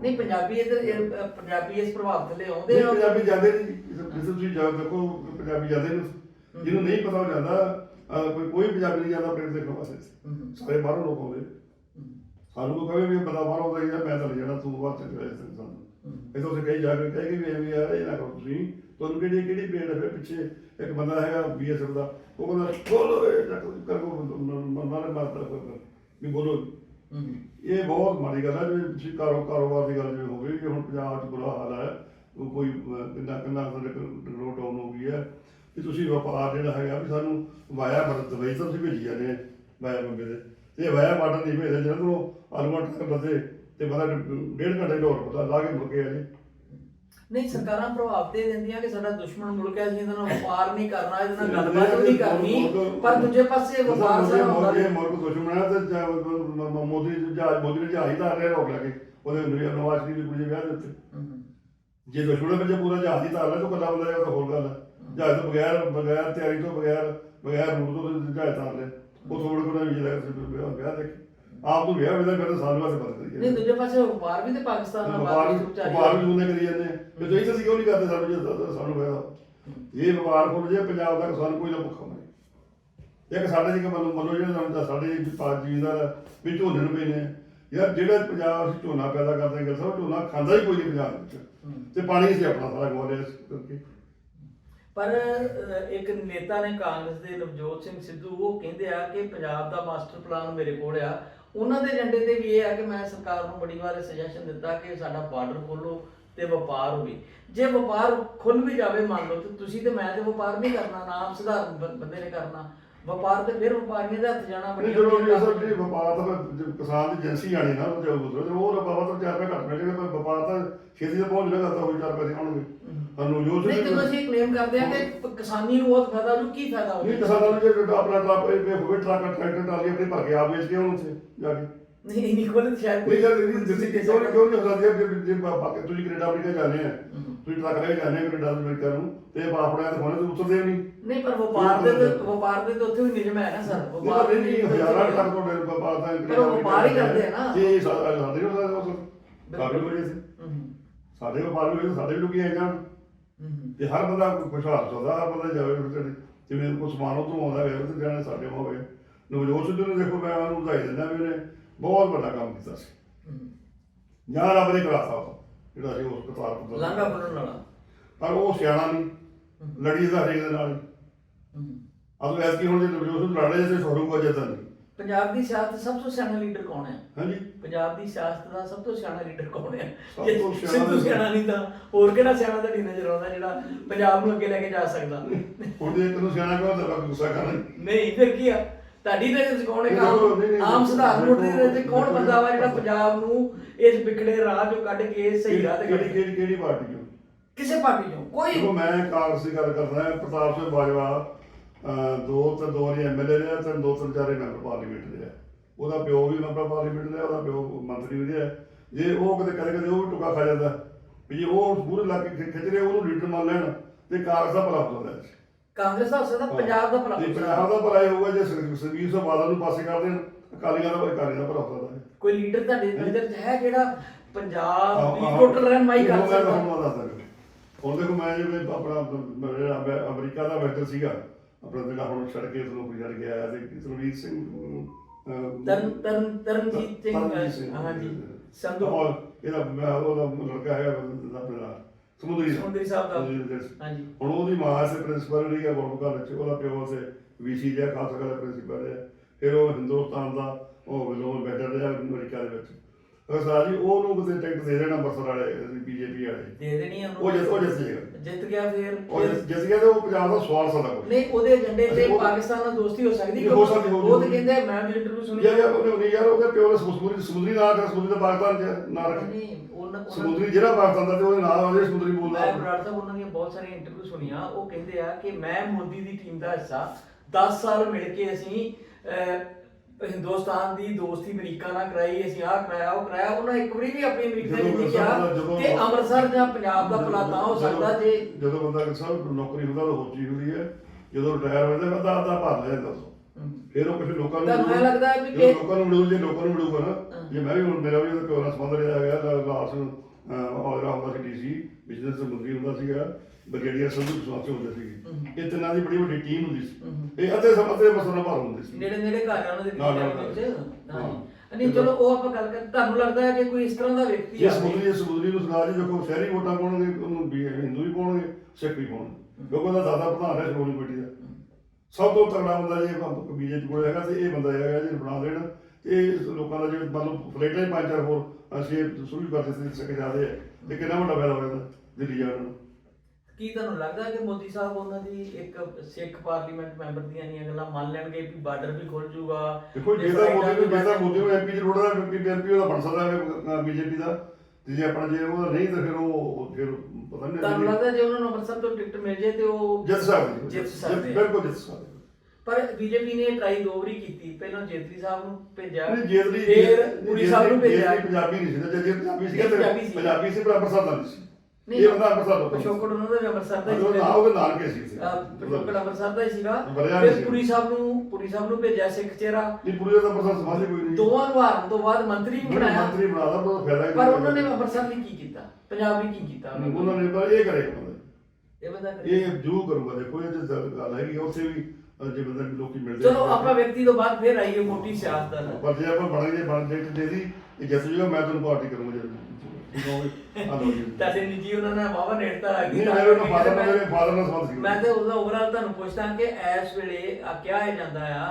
S1: ਨਹੀਂ ਪੰਜਾਬੀ ਇਧਰ ਪੰਜਾਬੀ ਇਸ ਪ੍ਰਭਾਵ ਥੱਲੇ ਆਉਂਦੇ ਆ
S2: ਪੰਜਾਬੀ ਜਾਂਦੇ ਨਹੀਂ ਜਿੱਥੇ ਤੁਸੀਂ ਜਾ ਦੇਖੋ ਪੰਜਾਬੀ ਜਾਂਦੇ ਨੇ ਜਿਹਨੂੰ ਨਹੀਂ ਪਤਾ ਉਹ ਜਾਂਦਾ ਕੋਈ ਕੋਈ ਪੰਜਾਬੀ ਨਹੀਂ ਜਾਂਦਾ ਪ੍ਰੇਮ ਦੇਖਣ ਵਾਸਤੇ।
S1: ਹੂੰ,
S2: ਸਾਰੇ ਬਾਹਰੋਂ ਲੋਕ ਆਉਂਦੇ।
S1: ਹੂੰ,
S2: ਸਾਨੂੰ ਕੋਈ ਕਹੇ ਵੀ ਬੰਦਾ ਬਾਹਰੋਂ ਆਉਂਦਾ ਮੈਂ ਤਾਂ ਜਾਣਾ ਤੂੰ ਬਾਅਦ ਚ ਜਾਏ ਸਾਨੂੰ
S1: ਹੂੰ।
S2: ਇਹ ਤਾਂ ਉਸੇ ਕਹੀ ਜਾ ਕੇ ਕਹੇ ਕਿ ਵੀ ਐਵੇਂ ਯਾਰ ਇਹ ਨਾ ਕਰੋ ਤੁਸੀਂ। ਤੁਹਾਨੂੰ ਕਿਹੜੀ ਕਿਹੜੀ ਪੇੜ ਹੈ ਫਿਰ ਪਿੱਛੇ ਇੱਕ ਬੰਦਾ ਹੈਗਾ ਬੀਐਸਐਫ ਦਾ। ਉਹ ਕਹਿੰਦਾ ਬੋਲੋ ਇਹ ਕਰ ਕੋ ਮਾਰੇ ਮਾਰਦਾ ਕਰ ਵੀ ਬੋਲੋ। ਇਹ ਬਹੁਤ ਮਾੜੀ ਗੱਲ ਹੈ ਜਿਵੇਂ ਤੁਸੀਂ ਕਾਰੋ ਕਾਰੋਬਾਰ ਦੀ ਗੱਲ ਜਿਵੇਂ ਹੋ ਗਈ ਕਿ ਹੁਣ ਪੰਜਾਬ 'ਚ ਬੁਰਾ ਹਾਲ ਹੈ ਉਹ ਕੋਈ ਕਿੰਨਾ ਕਿੰਨਾ ਸਾਡੇ ਗਰੋ ਡਾਊਨ ਹੋ ਗਈ ਹੈ ਕਿ ਤੁਸੀਂ ਵਪਾਰ ਜਿਹੜਾ ਹੈਗਾ ਵੀ ਸਾਨੂੰ ਵਾਇਆ ਬਰਤ ਦਵਾਈ ਤਾਂ ਤੁਸੀਂ ਭੇਜੀ ਜਾਂਦੇ ਆ ਵਾਇਆ ਬੰਬੇ ਦੇ ਤੇ ਇਹ ਵਾਇਆ ਬਾਰਡਰ ਨਹੀਂ ਭੇਜਦੇ ਜਦੋਂ ਤੋਂ ਆਲੂਆਂ ਟੱਕ ਲੱਦੇ ਤੇ ਬੜਾ ਡੇਢ ਘੰਟੇ ਡੋਰ ਪਤਾ ਲਾ ਕੇ ਮੁੜ ਕੇ ਆ ਜੀ।
S1: ਨਹੀਂ ਸਰਕਾਰਾਂ ਪ੍ਰਭਾਵ ਤੇ ਦਿੰਦੀਆਂ ਕਿ ਸਾਡਾ ਦੁਸ਼ਮਣ ਮੁਲਕ ਹੈ ਅਸੀਂ ਇਹਦੇ ਨਾਲ ਵਪਾਰ ਨਹੀਂ ਕਰਨਾ ਇਹਦੇ ਨਾਲ ਗੱਲਬਾਤ ਨਹੀਂ ਕਰਨੀ। ਪਰ ਦੂਜੇ ਪਾਸੇ ਵਪਾਰ ਸਾਰਾ ਹੁੰਦਾ ਨਹੀਂ
S2: ਮੁਲਕ ਦੁਸ਼ਮਣ ਹੈ ਤੇ ਮੋਦੀ ਜਹਾਜ਼ ਮੋਦੀ ਨੇ ਜਹਾਜ਼ ਧਾਰ ਰਿਹਾ ਰੋਕ ਲਾ ਕੇ। ਉਹਦੇ ਨਵੀਂ ਨਵਾਜ਼ ਦੀ ਕੁੜੀ ਦੇ ਵਿਆਹ ਦੇ ਉੱਤੇ।
S1: ਹੂੰ,
S2: ਜੇ ਦੁਸ਼ਮਣ ਵਿੱਚ ਪੂਰਾ ਜਹਾਜ਼ ਹੀ ਧਾਰ ਲੈ ਤਾਂ ਕੱਲਾ ਬੰਦਾ ਤਾਂ ਹੋਰ ਗੱਲ ਹੈ ਜਹਾਜ਼ ਤੋਂ ਬਗੈਰ ਬਗੈਰ ਤਿਆਰੀ ਤੋਂ ਬਗੈਰ ਬਗੈਰ ਰੂਟ ਤੋਂ ਜਹਾਜ਼ ਧਾਰ ਲਿਆ। ਉਹ ਥੋੜਾ ਕੋਨਾ ਵੀ ਜਿਹੜਾ ਵਿਆਹ ਦੇਖ ਆਪ ਨੂੰ ਵਿਆਹ ਵੇਦਾ ਫਿਰ ਸਾਲ ਬਾਅਦ ਬਦਲ
S1: ਨਹੀਂ
S2: ਕਰੀ
S1: ਦੂਜੇ ਪਾਸੇ ਵਪਾਰ ਵੀ ਤੇ ਪਾਕਿਸਤਾਨ ਨਾਲ
S2: ਵਪਾਰ
S1: ਬਾਤ
S2: ਵਪਾਰ ਵੀ ਉਹਨੇ ਕਰੀ ਜਾਂਦੇ ਆ। ਤੁਸੀਂ ਤਾਂ ਅਸੀਂ ਕਿਉਂ ਨਹੀਂ ਕਰਦੇ ਸਾਨੂੰ ਜੇ ਸਾਨੂੰ ਹੋਇਆ ਇਹ ਵਪਾਰ ਖੁੱਲ ਜੇ ਪੰਜਾਬ ਦਾ ਕਿਸਾਨ ਕੋਈ ਨਾ ਭੁੱਖਾ ਮਰੇ। ਇੱਕ ਸਾਡੇ ਜੀ ਮੰਨ ਮੰਨੋ ਜਿਹੜਾ ਹੁੰਦਾ ਸਾਡੇ ਪਾਜ ਜੀ ਦਾ ਵੀ ਝੋਨੇ ਨੂੰ ਪੈਨੇ ਯਾਰ ਜਿਹੜਾ ਪੰਜਾਬ ਅਸੀਂ ਝੋਨਾ ਪੈਦਾ ਕਰਦੇ ਹਾਂ ਸਭ ਝੋਨਾ ਖਾਂਦਾ ਹੀ ਕੋਈ ਨਹੀਂ ਪੰਜਾਬ ਵਿੱਚ। ਤੇ ਪਾਣੀ ਸੀ ਆਪਣਾ ਸਾਰਾ ਇਸ ਕਰਕੇ।
S1: ਪਰ ਅਹ, ਇੱਕ ਨੇਤਾ ਨੇ ਕਾਂਗਰਸ ਦੇ ਨਵਜੋਤ ਸਿੰਘ ਸਿੱਧੂ ਉਹ ਕਹਿੰਦੇ ਆ ਕਿ ਪੰਜਾਬ ਦਾ ਮਾਸਟਰ ਪਲਾਨ ਮੇਰੇ ਕੋਲ ਆ। ਉਹਨਾਂ ਦੇ ਏਜੰਡੇ ਤੇ ਵੀ ਇਹ ਆ ਕਿ ਮੈਂ ਸਰਕਾਰ ਨੂੰ ਬੜੀ ਵਾਰ ਸੁਜੈਸ਼ਨ ਦਿੱਤਾ ਕਿ ਸਾਡਾ ਬਾਰਡਰ ਖੋਲੋ ਤੇ ਵਪਾਰ ਹੋਵੇ। ਜੇ ਵਪਾਰ ਖੁੱਲ ਵੀ ਜਾਵੇ ਮੰਨ ਲਓ ਤੇ ਤੁਸੀਂ ਤੇ ਮੈਂ ਤੇ ਵਪਾਰ ਨਹੀਂ ਕਰਨਾ ਨਾ ਆਮ ਸਧਾਰਨ ਬੰਦੇ ਨੇ ਕਰਨਾ। ਵਪਾਰ ਤੇ ਫਿਰ ਵਪਾਰੀਆਂ ਦੇ ਹੱਥ ਜਾਣਾ
S2: ਨਹੀਂ ਜਦੋਂ ਵੀ ਅਸਲ ਜੀ ਵਪਾਰ ਤਾਂ ਫਿਰ ਜੇ ਕਿਸਾਨ ਦੀ ਏਜੰਸੀ ਆਣੀ ਨਾ ਉਹ ਤੇ ਉਹ ਉਹ ਵਪਾਰ ਤਾਂ ਚਾਰ ਰੁਪਏ ਘੱਟ ਮਿਲ ਜਾਣਗੇ ਪਰ ਵਪਾਰ ਤਾਂ ਛੇਤੀ ਤਾਂ ਪਹੁੰਚ ਨਾ ਕਰਦਾ ਹੋਈ ਚਾਰ ਪੈਸੇ ਆਉਣਗੇ। ਸਾਨੂੰ ਜੋ
S1: ਨਹੀਂ ਜਦੋਂ ਅਸੀਂ ਕਲੇਮ ਕਰਦੇ ਆ ਕਿ ਕਿਸਾਨੀ ਨੂੰ ਬਹੁਤ ਫਾਇਦਾ ਹੋ ਕੀ ਫਾਇਦਾ ਹੋ
S2: ਨਹੀਂ ਕਿਸਾਨਾਂ ਨੂੰ ਜੇ ਆਪਣਾ ਟਰੱਕ ਇਹ ਹੋਵੇ ਟਰੱਕ ਟਰੈਕਟਰ ਟਰਾਲੀ ਆਪਣੀ ਭਰ ਕੇ ਆਪ ਵੇਚ ਕੇ ਆਉਣ ਉੱਥੇ ਜਾ ਕੇ।
S1: ਨਹੀਂ ਨਹੀਂ ਕੋਲ ਸ਼ਾਇਦ
S2: ਨਹੀਂ ਯਾਰ ਇਹ ਦਿੱਲੀ ਕਿਉਂ ਨਹੀਂ ਕਿਉਂ ਨਹੀਂ ਹੋ ਜੇ ਜੇ ਬਾਕੀ ਤੁਸੀਂ ਕੈਨੇਡਾ ਅਮਰੀਕਾ ਜਾਂਦੇ ਆ ਤੁਸੀਂ ਟਰੱਕ ਲੈ ਕੇ ਜਾਂਦੇ ਆ ਕੈਨੇਡਾ ਅਮਰੀਕਾ ਨੂੰ ਤੇ ਆਪਣੇ ਤੇ ਹੋਣੇ ਤੇ ਉਤਰਦੇ ਨਹੀਂ।
S1: ਨਹੀਂ ਪਰ ਵਪਾਰ ਦੇ ਤੇ ਵਪਾਰ ਦੇ ਤੇ ਉੱਥੇ ਵੀ ਨਿਯਮ ਹੈ ਨਾ ਸਰ।
S2: ਵਪਾਰ ਦੇ ਨਹੀਂ ਹਜ਼ਾਰਾਂ ਟਰੱਕ ਤੁਹਾਡੇ ਵਪਾਰ ਦਾ
S1: ਪਰ ਵਪਾਰ ਹੀ ਕਰਦੇ ਆ ਨਾ।
S2: ਸਾ- ਸਾਡੇ ਸਾਡੇ ਨੂੰ ਸਾਡੇ ਵਪਾਰ ਵਿੱਚ ਸਾਡੇ ਵੀ ਲੋਕੀ ਆਏ ਜਾਣ। ਤੇ ਹਰ ਬੰਦਾ ਖੁਸ਼ਹਾਲ ਚਾਹੁੰਦਾ ਹਰ ਬੰਦਾ ਜਾਵੇ ਵਿਚਾਰੇ ਜਿਵੇਂ ਕੋਈ ਸਮਾਨ ਉਤੋਂ ਆਉਂਦਾ ਹੋਵੇ ਤੇ ਜਾਣੇ ਸਾਡੇ ਹੋਵੇ। ਨਵਜੋਤ ਸਿੱਧੂ ਨੂੰ ਦੇਖੋ ਮੈਂ ਉਹਨੂੰ ਵਧਾਈ ਦਿੰਦਾ ਵੀ ਉਹਨੇ ਬਹੁਤ ਵੱਡਾ ਕੰਮ ਕੀਤਾ ਸੀ। ਜਾਂ ਰੱਬ ਨੇ ਕਰਾਤਾ ਉਹ ਜਿਹੜਾ ਸੀ ਉਸ ਕਤਾਰ ਪੁੱਤਰ
S1: ਲਾਂਘਾ ਬਣਨ ਵਾਲਾ
S2: ਪਰ ਉਹ ਸਿਆਣਾ ਨਹੀਂ ਲੜੀ ਦਾ ਹਰੇਕ ਦੇ ਨਾਲ। ਅਦੋਂ ਐਸਕੀ ਹੁਣ ਜੇ ਨਵਜੋਤ ਸਿੱਧੂ ਲੜੇ ਜੇ ਸੋਰੂਗਾ ਜਤਨ ਨਹੀਂ।
S1: ਪੰਜਾਬ ਦੀ ਸਿਆਸਤ ਦਾ ਸਭ ਤੋਂ ਸਿਆਣਾ ਲੀਡਰ ਕੌਣ ਹੈ?
S2: ਹਾਂਜੀ।
S1: ਪੰਜਾਬ ਦੀ ਸਿਆਸਤ ਦਾ ਸਭ ਤੋਂ ਸਿਆਣਾ ਲੀਡਰ ਕੌਣ ਹੈ?
S2: ਸਭ
S1: ਜੇ
S2: ਤੋਂ ਸਿਆਣਾ
S1: ਸਿੱਧੂ ਸਿਆਣਾ ਨਹੀਂ ਤਾਂ ਹੋਰ ਕਿਹੜਾ ਸਿਆਣਾ ਤੁਹਾਡੀ ਨਜ਼ਰ ਆਉਂਦਾ ਜਿਹੜਾ ਪੰਜਾਬ ਨੂੰ ਅੱਗੇ ਲੈ ਕੇ ਜਾ ਸਕਦਾ?
S2: ਹੁਣ ਜੇ ਤੈਨੂੰ ਸਿਆਣਾ ਕਹੋ ਤਾਂ ਬਾਕੀ ਗੁੱਸਾ ਕਰਨਾ
S1: ਨਹੀਂ ਫਿਰ ਕੀ ਆ? ਤੁਹਾਡੀ ਨਜ਼ਰ 'ਚ ਕੌਣ ਹੈ?
S2: ਨਹੀਂ, ਦੇਖੋ, ਨਹੀਂ, ਨਹੀਂ,
S1: ਆਮ ਆਮ ਸਧਾਰਨ ਵੋਟਰ ਦੀ ਨਜ਼ਰ 'ਚ ਕੌਣ ਬੰਦਾ ਵਾ ਜਿਹੜਾ ਪੰਜਾਬ ਨੂੰ ਇਸ ਵਿਖੜੇ ਰਾਹ 'ਚੋਂ ਕੱਢ ਕੇ ਸਹੀ ਰਾਹ ਤੇ
S2: ਕਿਹੜੀ
S1: ਕੱਢ
S2: ਕਿਹੜੀ ਕਿਹੜੀ ਪਾਰਟੀ ਚੋਂ?
S1: ਕਿਸੇ ਪਾਰਟੀ 'ਚੋਂ ਕੋਈ।
S2: ਦੇਖੋ ਮੈਂ ਕਾਂਗਰਸ ਦੀ ਗੱਲ ਕਰਦਾ ਹਾਂ ਪ੍ਰਤਾਪ ਸਿੰਘ ਬਾਜਵਾ ਦੋ ਤੇ ਦੋ ਵਾਰੀ ਐਮਐਲਏ ਰਿਹਾ ਤੇ ਦੋ ਤਿੰਨ ਚਾਰੇ ਮੈਂਬਰ ਪਾਰਲੀਮੈਂਟ ਰਿਹਾ ਉਹਦਾ ਪਿਓ ਵੀ ਮੈਂਬਰ ਪਾਰਲੀਮੈਂਟ ਰਿਹਾ ਉਹਦਾ ਪਿਓ ਮੰਤਰੀ ਵੀ ਰਿਹਾ। ਜੇ ਉਹ ਕਦੇ ਕਦੇ ਕਦੇ ਉਹ ਵੀ ਟੁਕਾ ਖਾ ਜਾਂਦਾ। ਵੀ ਜੇ ਉਹ ਪੂਰੇ ਖਿ- ਖਿੱਚ ਰਹੇ ਉਹਨੂੰ ਲੀਡਰ ਮੰਨ ਲੈਣ ਤੇ ਕਾਂਗਰਸ ਦਾ ਭਲਾ ਹੋ ਜਾਂਦਾ ਹੈ
S1: ਕਾਂਗਰਸ ਦਾ ਸਕਦਾ ਪੰਜਾਬ ਦਾ ਭਲਾ
S2: ਜੇ। ਪੰਜਾਬ ਦਾ ਭਲਾ ਹੋਊਗਾ ਜੇ ਸਰਵੀਸ ਤੋਂ ਬਾਦਲ ਨੂੰ ਪਾਸੇ ਕਰ ਦੇਣ ਅਕਾਲੀਆਂ ਦਾ ਅਕਾਲੀ ਦਾ ਭਲਾ ਹੋ ਸਕਦਾ ਹੈ।
S1: ਕੋਈ ਲੀਡਰ ਤੁਹਾਡੇ ਨਜ਼ਰ 'ਚ ਹੈ ਜਿਹੜਾ ਪੰਜਾਬ ਦੀ ਟੋਟਲ ਰਹਿਨਮਾਈ ਕਰ
S2: ਉਹ ਮੈਂ
S1: ਸਕਦਾ।
S2: ਹੁਣ ਦੇਖੋ ਮੈਂ ਜਿਵੇਂ ਆਪਣਾ ਅਮਰੀਕਾ ਦਾ ਵੈਕਟਰ ਸੀਗਾ ਆਪਣਾ ਜਿਹੜਾ ਹੁਣ ਛੱਡ ਕੇ ਨੌਕਰੀ ਛੱਡ ਕੇ ਆਇਆ ਤੇ ਸਰਵੀਰ ਸਿੰਘ ਅਹ,
S1: ਤਰਨ ਤਰਨ ਤਰਨਜੀਤ ਸਿੰਘ
S2: ਤਰਨਜੀਤ ਸਿੰਘ,
S1: ਹਾਂਜੀ ਸੰਧੂ।
S2: ਔਰ ਇਹਦਾ ਮੈਂ ਉਹਦਾ ਲੜਕਾ ਹੈਗਾ ਆਪਣਾ ਸਮੁੰਦਰੀ
S1: ਸਮੁੰਦਰੀ ਸਾਹਿਬ ਦਾ।
S2: ਸਮੁੰਦਰੀ।
S1: ਹਾਂਜੀ।
S2: ਹੁਣ ਉਹਦੀ ਮਾਂ ਸੇ ਪ੍ਰਿੰਸੀਪਲ ਰਹੀ ਹੈ ਗੁਰਮੁਖਾ ਵਿੱਚ ਉਹਦਾ ਪਿਓ ਸੇ ਵੀਸੀ ਜਿਹਾ ਖਾਲਸਾ ਕਾਲਜ ਪ੍ਰਿੰਸੀਪਲ ਹੈ। ਫਿਰ ਉਹ ਹਿੰਦੁਸਤਾਨ ਦਾ ਉਹ ਵੱਲੋਂ ਬੈਠਰ ਰਿਹਾ ਅਮਰੀਕਾ ਦੇ ਵਿੱਚ। ਅਗਰ ਸਾਰੀ ਉਹਨੂੰ ਕਿਤੇ ਟਿਕਟ ਦੇ ਦੇਣਾ ਅੰਮ੍ਰਿਤਸਰ ਵਾਲੇ ਬੀਜੇਪੀ ਵਾਲੇ।
S1: ਦੇ ਦੇਣੀ ਆ
S2: ਉਹ ਜਿੱਤ- ਉਹ ਜਿੱਤ ਜਾਏਗਾ।
S1: ਜਿੱਤ ਗਿਆ ਫਿਰ।
S2: ਉਹ ਜਿਸ ਗਿਆ ਤੇ ਉਹ ਪੰਜਾਬ ਦਾ ਸਵਾਲ ਸਾਡਾ ਕੋਈ
S1: ਨਹੀਂ ਉਹਦੇ ਏਜੰਡੇ ਤੇ
S2: ਉਹ-
S1: ਪਾਕਿਸਤਾਨ ਨਾਲ ਦੋਸਤੀ ਹੋ ਸਕਦੀ
S2: ਹੋ ਸਕਦੀ, ਹੋ
S1: ਉਹ ਤੇ। ਕਹਿੰਦੇ ਮੈਂ ਵੀ ਇੰਟਰਵਿਊ ਸੁਣੀ।
S2: ਯਾਰ ਯਾਰ ਉਹਨੇ ਨਹੀਂ ਯਾਰ ਉਹਦੇ ਪਿਓ ਨੇ ਸਮੁੰਦਰੀ ਸਮੁੰਦਰੀ ਨਾਂ ਕਰ ਸਮੁੰਦਰੀ ਦਾ ਪਾਕਿਸਤਾਨ ਚ ਨਾਂ ਰੱਖ
S1: ਨਹੀਂ ਉਹਨਾਂ
S2: ਸਮੁੰਦਰੀ ਜਿਹੜਾ ਪਾਕਿਸਤਾਨ ਦਾ ਤੇ ਉਹਦੇ ਨਾਲ ਉਹਦੇ ਸਮੁੰਦਰੀ
S1: ਮੈਂ
S2: ਬੋਲਦਾ
S1: ਬਰਾੜ ਸਾਹਿਬ ਉਹਨਾਂ ਦੀਆਂ ਬਹੁਤ ਸਾਰੀਆਂ ਇੰਟਰਵਿਊ ਸੁਣੀਆਂ। ਉਹ ਕਹਿੰਦੇ ਆ ਕਿ ਮੈਂ ਮੋਦੀ ਦੀ ਟੀਮ ਦਾ ਹਿੱਸਾ। 10 ਸਾਲ ਮਿਲ ਕੇ ਅਸੀਂ ਅਹ, ਹਿੰਦੁਸਤਾਨ ਦੀ ਦੋਸਤੀ ਅਮਰੀਕਾ ਨਾਲ ਕਰਾਈ ਅਸੀਂ ਆਹ ਕਰਾਇਆ ਉਹ ਕਰਾਇਆ ਉਹਨਾਂ ਇੱਕ ਵਾਰੀ ਵੀ ਆਪਣੀ ਅਮਰੀਕਾ
S2: ਜਦੋਂ
S1: ਨੇ
S2: ਜਦੋਂ-
S1: ਕਿਹਾ ਕਿ ਅੰਮ੍ਰਿਤਸਰ ਜਾਂ ਪੰਜਾਬ ਦਾ ਭਲਾ ਤਾਂ ਹੋ ਸਕਦਾ ਜੇ
S2: ਜਦੋਂ ਬੰਦਾ ਸਭ ਨੌਕਰੀ ਹੁੰਦਾ ਤਾਂ ਹੋਰ ਚੀਜ਼ ਹੁੰਦੀ ਹੈ ਜਦੋਂ ਰਿਟਾਇਰ ਹੋ ਜਾਂਦਾ ਬੰਦਾ ਆਦਾ ਭਰ ਲੈ ਜਾਂਦਾ। ਫਿਰ ਉਹ ਕੁਝ ਲੋਕਾਂ ਨੂੰ
S1: ਇਹ ਲੱਗਦਾ ਹੈ ਕਿ-
S2: ਲੋਕਾਂ ਨੂੰ ਮਿਲੂ ਜੇ ਲੋਕਾਂ ਨੂੰ ਮਿਲੂਗਾ ਨਾ। ਜੇ ਮੈਂ ਵੀ ਹੁਣ ਮੇਰਾ ਵੀ ਉਹਦਾ ਪਿਓ ਨਾਲ ਸੰਬੰਧ ਰਿਹਾ ਹੈਗਾ ਲਾਸ ਔਰਾ ਹੁੰਦਾ ਸੀ ਡੀਸੀ ਬਿਜ਼ਨਸ ਮੰਤਰੀ ਹੁੰਦਾ ਸੀਗਾ ਬ੍ਰਿਗੇਡੀਅਰ ਸੰਧੂ ਸਵਾਸੇ ਹੁੰਦੇ। ਸੀਗੇ। ਇਹ ਤਿੰਨਾਂ ਦੀ ਬੜੀ ਵੱਡੀ ਟੀਮ ਹੁੰਦੀ ਸੀ। ਇਹ ਅੱਧੇ ਸਮਾਂ ਤੇ ਮਸਲਾ ਭਾਰ ਹੁੰਦੇ ਸੀ।
S1: ਨੇੜੇ ਨੇੜੇ ਘਰ ਆ ਉਹਨਾਂ ਦੇ
S2: ਨਾ, ਨਾ, ਨਾ।
S1: ਵਿੱਚ। ਹਾਂਜੀ ਨਹੀਂ ਚਲੋ ਉਹ ਆਪਾਂ ਗੱਲ ਕਰ ਤੁਹਾਨੂੰ ਲੱਗਦਾ ਹੈ ਕਿ ਕੋਈ ਇਸ ਤਰ੍ਹਾਂ ਦਾ ਵਿਅਕਤੀ ਆ
S2: ਸਮੁੰਦਰੀ ਸਮੁੰਦਰੀ ਨੂੰ ਸੁਣਾ ਜੀ ਦੇਖੋ ਸ਼ਹਿਰੀ ਵੋਟਾਂ ਪਾਉਣਗੇ ਉਹਨੂੰ ਵੀ ਹਿੰਦੂ ਵੀ ਪਾਉਣਗੇ ਸਿੱਖ ਵੀ ਪਾਉਣਗੇ। ਕਿਉਂਕਿ ਉਹਦਾ ਦਾਦਾ ਪ੍ਰਧਾਨ ਹੈ ਸ਼੍ਰੋਮਣੀ ਕਮੇਟੀ ਦਾ। ਸਭ ਤੋਂ ਤਗੜਾ ਬੰਦਾ ਜੇ ਬੀਜੇਪੀ ਕੋਲ ਹੈਗਾ ਤੇ ਇਹ ਬੰਦਾ ਹੈਗਾ ਜੇ ਬਣਾ ਦੇਣ। ਇਹ ਲੋਕਾਂ ਦਾ ਜੇ ਮੰਨ ਲਓ ਫਲੇਟਾਂ ਹੀ ਪੰਜ ਚਾਰ ਹੋਰ ਅਸੀਂ ਸ਼ੁਰੂ ਕਰ ਦਿੱਤੇ ਸਕੇ ਜਾਂਦੇ ਆ ਤੇ ਕਿੰਨਾ ਵੱਡਾ ਫਾਇਦਾ ਹੋਇਆ ਦਿੱਲੀ ਜਾਣ ਨੂੰ?
S1: ਕੀ ਤੁਹਾਨੂੰ ਲੱਗਦਾ ਹੈ ਕਿ ਮੋਦੀ ਸਾਹਿਬ ਉਹਨਾਂ ਦੀ ਇੱਕ ਸਿੱਖ ਪਾਰਲੀਮੈਂਟ ਮੈਂਬਰ ਦੀਆਂ ਨਹੀਂ ਗੱਲਾਂ ਮੰਨ ਲੈਣਗੇ ਕਿ ਬਾਰਡਰ ਵੀ ਖੁੱਲ ਜਾਊਗਾ?
S2: ਦੇਖੋ ਜੇ ਤਾਂ ਮੋਦੀ ਨੂੰ ਜੇ ਤਾਂ ਮੋਦੀ ਨੂੰ ਐਮਪੀ ਦਾ ਐਮਪੀ ਐਮਪੀ ਉਹਦਾ ਬਣ ਸਕਦਾ ਹੈ ਬੀਜੇਪੀ ਦਾ। ਜੇ ਆਪਣਾ ਜੇ ਉਹਦਾ ਨਹੀਂ ਤਾਂ ਫਿਰ ਉਹ ਫਿਰ ਪਤਾ
S1: ਤੁਹਾਨੂੰ
S2: ਨਹੀਂ
S1: ਲੱਗਦਾ ਜੇ ਉਹਨਾਂ ਨੂੰ ਅੰਮ੍ਰਿਤਸਰ ਤੋਂ ਟਿਕਟ ਮਿਲ ਜੇ ਤੇ ਉਹ
S2: ਜਿੱਤ ਸਕਦੇ
S1: ਜਿੱਤ ਸਕਦੇ।
S2: ਬਿਲਕੁਲ ਜਿੱਤ ਸਕਦੇ
S1: ਪਰ ਬੀਜੇਪੀ ਨੇ ਟਰਾਈ ਦੋ ਵਾਰੀ ਕੀਤੀ ਪਹਿਲਾਂ ਜੇਤਲੀ ਸਾਹਿਬ ਨੂੰ ਭੇਜਿਆ
S2: ਨਹੀਂ ਜੇਤਲੀ
S1: ਫਿਰ ਪੁਰੀ ਸਾਹਿਬ ਨੂੰ ਭੇਜਿਆ।
S2: ਪੰਜਾਬੀ ਨਹੀਂ ਸੀ ਨਾ ਜੇ ਪੰਜਾਬੀ ਸੀ
S1: ਇਹ ਪੰਜਾਬੀ ਸੀ।
S2: ਸੀ ਪਰ ਅੰਮ੍ਰਿਤਸਰ ਦਾ ਨਹੀਂ ਸੀ।
S1: ਨਹੀਂ,
S2: ਇਹ ਬੰਦਾ ਅੰਮ੍ਰਿਤਸਰ ਦਾ
S1: ਪਿਛੋਕੜ ਉਹਨਾਂ ਦਾ ਅੰਮ੍ਰਿਤਸਰ ਦਾ ਹੀ ਸੀਗਾ।
S2: ਨਾ ਉਹ ਨਾਨਕੇ ਸੀ।
S1: ਅਹ ਪਿਛੋਕੜ ਅੰਮ੍ਰਿਤਸਰ ਦਾ ਹੀ ਸੀਗਾ।
S2: ਨਹੀਂ
S1: ਫਿਰ
S2: ਸੀ।
S1: ਪੁਰੀ ਸਾਹਿਬ ਨੂੰ ਪੁਰੀ ਸਾਹਿਬ ਨੂੰ ਭੇਜਿਆ ਸਿੱਖ ਚਿਹਰਾ।
S2: ਨਹੀਂ ਪੂਰੇ ਦਾ ਅੰਮ੍ਰਿਤਸਰ ਸਮਾਜ ਕੋਈ ਨਹੀਂ।
S1: ਦੋਵਾਂ ਨੂੰ ਹਾਰਨ ਤੋਂ ਬਾਅਦ ਮੰਤਰੀ ਵੀ ਬਣਾਇਆ।
S2: ਮੰਤਰੀ ਬਣਾਦਾ ਪਰ ਫਾਇਦਾ ਹੀ
S1: ਪਰ
S2: ਨਹੀਂ।
S1: ਉਹਨਾਂ ਨੇ ਅੰਮ੍ਰਿਤਸਰ ਲਈ ਕੀ ਕੀਤਾ? ਪੰਜਾਬ ਲਈ ਕੀ ਕੀਤਾ? ਉਹਨਾਂ ਨੇ?
S2: ਪਰ ਇਹ ਕਰੇ। ਉਹਨਾਂ ਨੇ
S1: ਇਹ ਬੰਦਾ ਕਰੇ।
S2: ਇਹ ਜੂ ਕਰੂਗਾ ਦੇਖੋ ਇਹ ਤੇ ਗੱਲ ਹੈਗੀ ਉੱਥੇ ਵੀ ਜੇ ਬੰਦਾ ਲੋਕੀ ਮਿਲਦੇ
S1: ਚਲੋ ਆਪਾਂ ਵਿਅਕਤੀ ਤੋਂ ਬਾਅਦ ਫਿਰ ਆਈਏ ਮੋਟੀ ਸਿਆਸਤ ਦਾ
S2: ਪਰ ਜੇ ਆਪਾਂ ਬਣ ਗਏ ਬਣ ਜੇ ਦੇ ਦੀ ਇਹ ਜਿੱਤ ਜੂਗਾ ਮੈਂ ਤੁਹਾਨੂੰ ਪਾਰਟੀ ਕਰੂੰਗਾ ਜੇ ਠੀਕ ਹੋਵੇ ਆ ਲਓ ਜੀ।
S1: ਤੁਹਾਡੇ ਨਿੱਜੀ ਉਹਨਾਂ ਨਾਲ ਵਾਵਾ ਨੇੜਤਾ ਆ ਗਈ
S2: ਨਹੀਂ ਮੇਰੇ ਨਾਲ ਫਾਦਰ ਨਾਲ ਮੇਰੇ ਫਾਦਰ ਨਾਲ ਸੰਬੰਧ ਸੀ।
S1: ਮੈਂ ਤੇ ਉਹਦਾ ਓਵਰਆਲ ਤੁਹਾਨੂੰ ਪੁੱਛਦਾ ਕਿ ਇਸ ਵੇਲੇ ਆ ਕਿਹਾ ਇਹ ਜਾਂਦਾ ਆ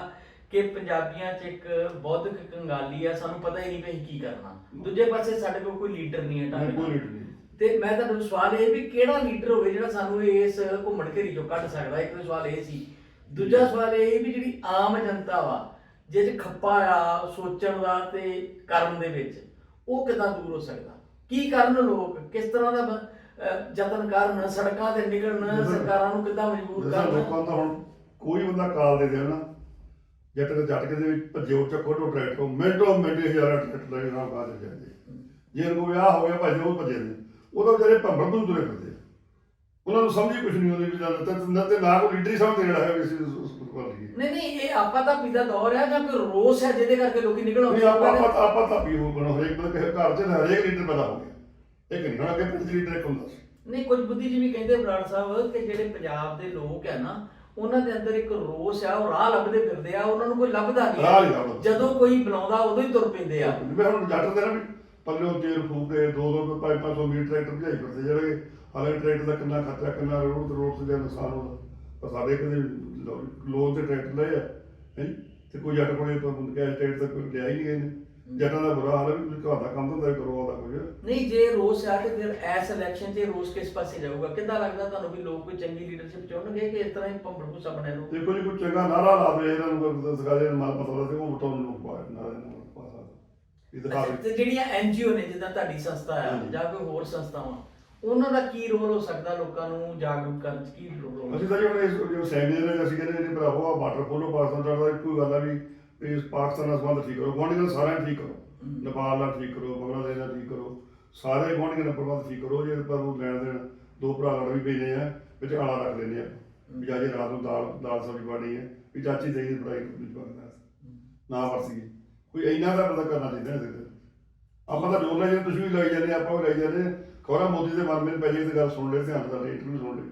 S1: ਕਿ ਪੰਜਾਬੀਆਂ 'ਚ ਇੱਕ ਬੌਧਿਕ ਕੰਗਾਲੀ ਆ ਸਾਨੂੰ ਪਤਾ ਹੀ ਨਹੀਂ ਕਿ ਕਰਨਾ। ਦੂਜੇ ਪਾਸੇ ਸਾਡੇ ਕੋਲ ਕੋਈ ਲੀਡਰ ਨਹੀਂ ਹੈ
S2: ਮੈਂ ਕੋਈ
S1: ਢਾਬੇ
S2: ਲੀਡਰ ਨਹੀਂ।
S1: ਤੇ ਮੈਂ ਤੁਹਾਨੂੰ ਸਵਾਲ ਇਹ ਵੀ ਕਿਹੜਾ ਲੀਡਰ ਹੋਵੇ ਜਿਹੜਾ ਸਾਨੂੰ ਇਸ ਘੁੰਮਣ ਘੇਰੀ ਚੋਂ ਕੱਢ ਸਕਦਾ? ਇੱਕ ਸਵਾਲ ਇਹ ਸੀ ਦੂਜਾ ਸਵਾਲ ਇਹ ਵੀ ਜਿਹੜੀ ਆਮ ਜਨਤਾ ਵਾ 'ਚ ਖੱਪਾ ਆ ਸੋਚਣ ਦਾ ਤੇ ਕਰਨ ਦੇ ਵਿੱਚ ਉਹ ਕਿਦਾਂ ਦੂਰ ਹੋ ਸਕਦਾ? ਕੀ ਕਰਨ ਲੋਕ? ਕਿਸ ਤਰ੍ਹਾਂ ਦਾ ਯਤਨ ਕਰਨ ਸੜਕਾਂ ਤੇ ਨਿਕਲਣ ਸਰਕਾਰਾਂ ਨੂੰ ਕਿੱਦਾਂ ਮਜਬੂਰ ਕਰਨ?
S2: ਲੋਕਾਂ ਦਾ ਹੁਣ ਕੋਈ ਬੰਦਾ ਕਾਲ ਦੇ ਦੇਣਾ ਜੱਟ ਦੇ ਜੱਟ ਦੇ ਵਿੱਚ ਭੱਜੋ ਚੱਕੋ ਟੋ ਟਰੈਕਟਰ ਮਿੰਟੋ ਮਿੰਟ ਹਜ਼ਾਰਾਂ ਟਰੈਕਟਰ ਲੈ ਨਾ ਬਾਹਰ ਜਾਂਦੇ ਜੇ ਉਹ ਵਿਆਹ ਹੋ ਗਿਆ ਭਾਈ ਉਹ ਭੱਜੇ ਨੇ। ਉਹਦਾ ਵਿਚਾਰੇ ਭੰਬਲ ਤੋਂ ਤੁਰੇ ਫਿਰਦੇ ਆ। ਉਹਨਾਂ ਨੂੰ ਸਮਝ ਹੀ ਕੁਝ ਨਹੀਂ ਆਉਂਦੀ ਵੀ ਨਾ ਤੇ ਨਾ ਤੇ ਨਾ ਕੋਈ ਲੀਡਰ ਹੀ ਸਮਝਦੇ ਜਿਹੜਾ ਹੈ ਉਸ ਕੋਲ ਲਈਏ
S1: ਨਹੀਂ ਨਹੀਂ ਇਹ ਆਪਾਂ ਤਾਂ ਪੀਦਾ ਦੌਰ ਹੈ ਜਾਂ ਕੋਈ ਰੋਸ ਹੈ ਜਿਹਦੇ ਕਰਕੇ ਲੋਕੀ ਨਿਕਲ ਆਉਂਦੇ
S2: ਨਹੀਂ ਆਪਾਂ ਆਪਾਂ ਆਪਾਂ ਤਾਂ ਵੀ ਉਹ ਬਣਾ ਹਰੇਕ ਬੰਦੇ ਕਿਸੇ ਘਰ 'ਚ ਹਰੇਕ ਲੀਡਰ ਪੈਦਾ ਹੋ ਗਿਆ। ਇੱਕ ਨਹੀਂ ਹੁਣ ਅੱਗੇ ਪਿੰਡ ਲੀਡਰ ਇੱਕ ਹੁੰਦਾ ਸੀ।
S1: ਨਹੀਂ ਕੁਝ ਬੁੱਧੀਜੀਵੀ ਕਹਿੰਦੇ ਬਰਾੜ ਸਾਹਿਬ ਕਿ ਜਿਹੜੇ ਪੰਜਾਬ ਦੇ ਲੋਕ ਹੈ ਨਾ ਉਹਨਾਂ ਦੇ ਅੰਦਰ ਇੱਕ ਰੋਸ ਆ ਉਹ ਰਾਹ ਲੱਭਦੇ ਫਿਰਦੇ ਆ ਉਹਨਾਂ ਨੂੰ ਕੋਈ ਲੱਭਦਾ ਨਹੀਂ।
S2: ਰਾਹ ਨਹੀਂ ਲੱਭਦਾ।
S1: ਜਦੋਂ ਕੋਈ ਬੁਲਾਉਂਦਾ ਉਦੋਂ ਹੀ ਤੁਰ ਪੈਂਦੇ ਆ।
S2: ਜਿਵੇਂ ਹੁਣ ਜੱਟ ਦੇ ਨਾ ਵੀ ਪੱਲਿਓ ਤੇਲ ਫੂਕ ਕੇ 2-2 500 ਮੀਟਰ ਟਰੈਕਟਰ ਭਜਾਈ ਫਿਰਦੇ ਜਿਹੜੇ ਹਾਲੇ ਟਰੈਕਟਰ ਦਾ ਕਿੰਨਾ ਖਰਚਾ ਕਿੰਨਾ ਰੋਡ ਤੇ ਰੋਡ ਤੇ ਦਾ ਨੁਕਸਾਨ ਹੁੰਦਾ ਪਰ ਸਾਡੇ ਕਦੇ ਲੋਨ ਤੇ ਟਰੈਕਟਰ ਲਏ ਆ ਹੈਂ? ਤੇ ਕੋਈ ਜੱਟ ਕੋਲੇ ਤਾਂ ਕੈਸ਼ ਟਰੈਕਟਰ ਤਾਂ ਕੋਈ ਲਿਆ ਹੀ ਨਹੀਂ ਗਏ ਨੇ ਜੱਟਾਂ ਦਾ ਬੁਰਾ ਹਾਲ ਹੈ ਵੀ ਘਰ ਦਾ ਕੰਮ ਧੰਦਾ ਕਰੋ ਆਦਾ ਕੁਝ।
S1: ਨਹੀਂ ਜੇ ਰੋਸ ਆ ਤੇ ਫਿਰ ਐਸ ਇਲੈਕਸ਼ਨ ਇਹ ਰੋਸ ਕਿਸ ਪਾਸੇ ਜਾਊਗਾ? ਕਿੱਦਾਂ ਲੱਗਦਾ ਤੁਹਾਨੂੰ ਵੀ ਲੋਕ ਕੋਈ ਚੰਗੀ ਲੀਡਰਸ਼ਿਪ ਚਾਹੁੰਦੇ ਕਿ ਇਸ ਤਰ੍ਹਾਂ ਹੀ ਭੰਬੜ ਭੁੱਸਾ ਬਣਿਆ ਰਹੂ?
S2: ਦੇਖੋ ਜੀ ਕੋਈ ਚੰਗਾ ਨਾਰਾ ਲਾ ਦੇ ਇਹਨਾਂ ਨੂੰ ਸਰਕਾਰ ਦੇ ਮਾਲ ਮਤਲਬ ਤੇ ਉਹ ਬਟਾਉਣ ਨੂੰ ਪਾ ਨਾਰੇ ਨੂੰ ਪਾ ਸਕਦਾ। ਇਹ ਦਿਖਾ
S1: ਅੱਛਾ, ਤੇ ਜਿਹੜੀਆਂ ਐਨਜੀਓ ਨੇ ਜਿੱਦਾਂ ਤੁਹਾਡੀ ਸੰਸਥਾ ਆ। ਜਾਂ ਕੋਈ ਹੋਰ ਸੰਸਥਾਵਾਂ ਉਹਨਾਂ ਦਾ ਕੀ ਰੋਲ ਹੋ ਸਕਦਾ ਲੋਕਾਂ ਨੂੰ ਜਾਗਰੂਕ ਕਰਨ 'ਚ? ਕੀ ਰੋਲ
S2: ਅਸੀਂ ਤਾਂ ਜੀ ਹੁਣ ਇਸ ਜੋ ਸੈਮੀਨਾਰ ਨੇ ਅਸੀਂ ਕਹਿੰਦੇ ਨੇ ਭਰਾਵੋ ਆ ਬਾਰਡਰ ਖੋਲੋ ਪਾਕਿਸਤਾਨ ਦਾ ਕੋਈ ਗੱਲ ਆ ਵੀ ਇਸ ਪਾਕਿਸਤਾਨ ਨਾਲ ਸੰਬੰਧ ਠੀਕ ਕਰੋ। ਗੁਆਂਢੀ ਨਾਲ ਸਾਰਿਆਂ ਠੀਕ ਕਰੋ। ਨੇਪਾਲ ਨਾਲ ਠੀਕ ਕਰੋ ਬੰਗਲਾਦੇਸ਼ ਨਾਲ ਠੀਕ ਕਰੋ। ਸਾਰੇ ਗੁਆਂਢੀਆਂ ਨਾਲ ਪ੍ਰਬੰਧ ਠੀਕ ਕਰੋ। ਜੇ ਪਰ ਉਹ ਲੈਣ ਦੇਣ ਦੋ ਭਰਾ ਲੜ ਵੀ ਪੈਨੇ ਆ ਵਿੱਚ ਆਲਾ ਰੱਖ ਲੈਂਦੇ ਆ। ਵੀ ਜਾ ਜੇ ਰਾਤ ਨੂੰ ਦਾਲ ਦਾਲ ਸਬਜ਼ੀ ਬਣੀ ਹੈ ਵੀ ਚਾਚੀ ਦਹੀਂ ਦੀ ਬੜਾਈ ਵਿੱਚ ਬਣਦਾ ਨਾ ਵਰਸੀਏ ਕੋਈ ਇੰਨਾ ਦਾ ਪਤਾ ਕਰਨਾ ਚਾਹੀਦਾ ਇਹਦੇ ਤੇ ਆਪਾਂ ਤਾਂ ਜੋਰ ਲਾਈ ਜਾਂਦੇ ਤੁਸੀਂ ਵੀ ਲਾਈ ਜਾਂਦੇ ਆਪਾਂ ਵੀ ਲਾਈ ਜਾਂਦੇ ਖੋਰਾ ਮੋਦੀ ਦੇ ਮਨ ਵਿੱਚ ਪੈ ਗੱਲ ਸੁਣ ਲੈ ਧਿਆਨ ਨਾਲ ਇੰਟਰਵਿਊ ਸੁਣ ਲੈ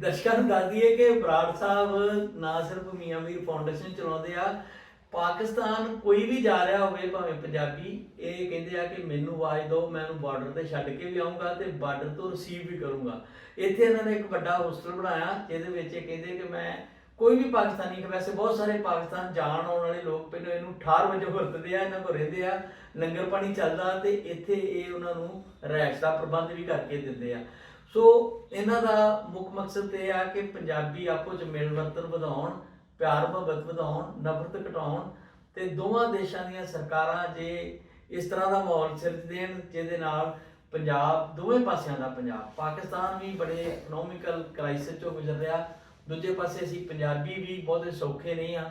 S1: ਦਰਸ਼ਕਾਂ ਨੂੰ ਦੱਸ ਦਈਏ ਕਿ ਬਰਾੜ ਸਾਹਿਬ ਨਾ ਸਿਰਫ ਮੀਆਂ ਮੀਰ ਫਾਊਂਡੇਸ਼ਨ ਚਲਾਉਂਦੇ ਆ, ਪਾਕਿਸਤਾਨ ਕੋਈ ਵੀ ਜਾ ਰਿਹਾ ਹੋਵੇ, ਭਾਵੇਂ ਪੰਜਾਬੀ, ਇਹ ਕਹਿੰਦੇ ਆ ਕਿ ਮੈਨੂੰ ਆਵਾਜ਼ ਦਿਓ, ਮੈਂ ਉਹਨੂੰ ਬਾਰਡਰ ਤੇ ਛੱਡ ਕੇ ਵੀ ਆਉਂਗਾ ਤੇ ਬਾਰਡਰ ਤੋਂ ਰਿਸੀਵ ਵੀ ਕਰੂੰਗਾ। ਇੱਥੇ ਇਹਨਾਂ ਨੇ ਇੱਕ ਵੱਡਾ ਹੋਸਟਲ ਬਣਾਇਆ, ਜਿਹਦੇ ਵਿੱਚ ਇਹ ਕਹਿੰਦੇ ਕਿ ਮੈਂ ਕੋਈ ਵੀ ਪਾਕਿਸਤਾਨੀ ਵੈਸੇ ਬਹੁਤ ਸਾਰੇ ਪਾਕਿਸਤਾਨ ਜਾਣ ਆਉਣ ਵਾਲੇ ਲੋਕ ਪਹਿਲਾਂ ਇਹਨੂੰ ਠਾਰ ਵਜੋਂ ਵਰਤਦੇ ਆ, ਇਹਨਾਂ ਕੋਲ ਰਹਿੰਦੇ ਆ, ਲੰਗਰ ਪਾਣੀ ਚੱਲਦਾ ਤੇ ਇੱਥੇ ਇਹ ਉਹਨਾਂ ਨੂੰ ਰਹਿਸ਼ ਦਾ ਪ੍ਰਬੰਧ ਵੀ ਕਰਕੇ ਦਿੰਦੇ ਆ। ਸੋ ਇਹਨਾਂ ਦਾ ਮੁੱਖ ਮਕਸਦ ਇਹ ਆ ਕਿ ਪੰਜਾਬੀ ਆਪੋ ਚ ਮੇਲ ਵਰਤਨ ਵਧਾਉਣ, ਪਿਆਰ ਮੁਹੱਬਤ ਵਧਾਉਣ, ਨਫ਼ਰਤ ਘਟਾਉਣ ਤੇ ਦੋਵਾਂ ਦੇਸ਼ਾਂ ਦੀਆਂ ਸਰਕਾਰਾਂ ਜੇ ਇਸ ਤਰ੍ਹਾਂ ਦਾ ਮਾਹੌਲ ਸਿਰਜ ਦੇਣ, ਜਿਹਦੇ ਨਾਲ ਪੰਜਾਬ, ਦੋਵੇਂ ਪਾਸਿਆਂ ਦਾ ਪੰਜਾਬ, ਪਾਕਿਸਤਾਨ ਵੀ ਬੜੇ ਇਕਨੋਮਿਕਲ ਕ੍ਰਾਈਸਿਸ ਚੋਂ ਗੁਜ਼ਰ ਰਿਹਾ ਦੂਜੇ ਪਾਸੇ ਅਸੀਂ ਪੰਜਾਬੀ ਵੀ ਬਹੁਤੇ ਸੌਖੇ ਨਹੀਂ ਆ।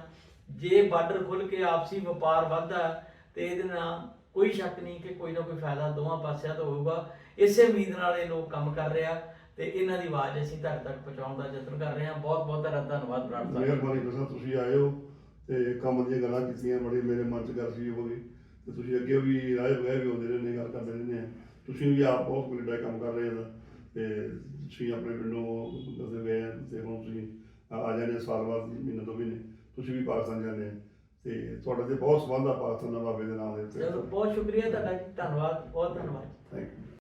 S1: ਜੇ ਬਾਰਡਰ ਖੁੱਲ ਕੇ ਆਪਸੀ ਵਪਾਰ ਵੱਧਦਾ ਤੇ ਇਹਦੇ ਨਾਲ ਕੋਈ ਸ਼ੱਕ ਨਹੀਂ ਕਿ ਕੋਈ ਨਾ ਕੋਈ ਫਾਇਦਾ ਦੋਵਾਂ ਪਾਸਿਆਂ ਤੋਂ ਹੋਊਗਾ। ਇਸੇ ਉਮੀਦ ਨਾਲ ਇਹ ਲੋਕ ਕੰਮ ਕਰ ਰਹੇ ਤੇ ਇਹਨਾਂ ਦੀ ਆਵਾਜ਼ ਅਸੀਂ ਤੁਹਾਡੇ ਤੱਕ ਪਹੁੰਚਾਉਣ ਦਾ ਯਤਨ ਕਰ ਰਹੇ ਹਾਂ ਬਹੁਤ ਬਹੁਤ ਤੁਹਾਡਾ ਧੰਨਵਾਦ ਬਰਾੜ ਸਾਹਿਬ।
S2: ਮਿਹਰਬਾਨੀ ਬਸਾ ਤੁਸੀਂ ਆਏ ਹੋ ਤੇ ਕੰਮ ਦੀਆਂ ਗੱਲਾਂ ਕੀਤੀਆਂ, ਬੜੀ ਮੇਰੇ ਮਨ 'ਚ ਗੱਲ ਸੀ ਹੋ ਗਈ ਤੇ ਤੁਸੀਂ ਅੱਗੇ ਵੀ ਰਾਏ ਬਗੈਰ ਵੀ ਆਉਂਦੇ ਰਹਿੰਦੇ, ਗੱਲ ਕਰਦੇ ਰਹਿੰਦੇ ਆ। ਤੁਸੀਂ ਵੀ ਆਪ ਬਹੁਤ ਕੋਈ ਕੰਮ ਕਰ ਰਹੇ ਹੋ ਤੇ ਤੁਸੀਂ ਆਪਣੇ ਪਿੰਡੋਂ ਦੱਸੇ ਗਏ ਆ ਤੇ ਹੁਣ ਤੁਸੀਂ ਆ ਜਾਂਦੇ ਸਾਲ ਬਾਅਦ ਮਹੀਨੇ ਦੋ ਮਹੀਨੇ ਤੁਸੀਂ ਵੀ ਪਾਕਿਸਤਾਨ ਜਾਂਦੇ ਆ। ਤੇ ਤੁਹਾਡੇ ਤੇ ਬਹੁਤ ਸਬੰਧ ਆ ਪਾਕਿਸਤਾਨ ਨਾਲ ਬਾਬੇ ਦੇ ਨਾਮ ਦੇ ਉੱਤੇ।
S1: ਬਹੁਤ ਸ਼ੁਕਰੀਆ ਤੁਹਾਡਾ ਜੀ ਧੰਨਵਾਦ ਬਹੁਤ ਧੰਨਵਾਦ।
S2: Thank you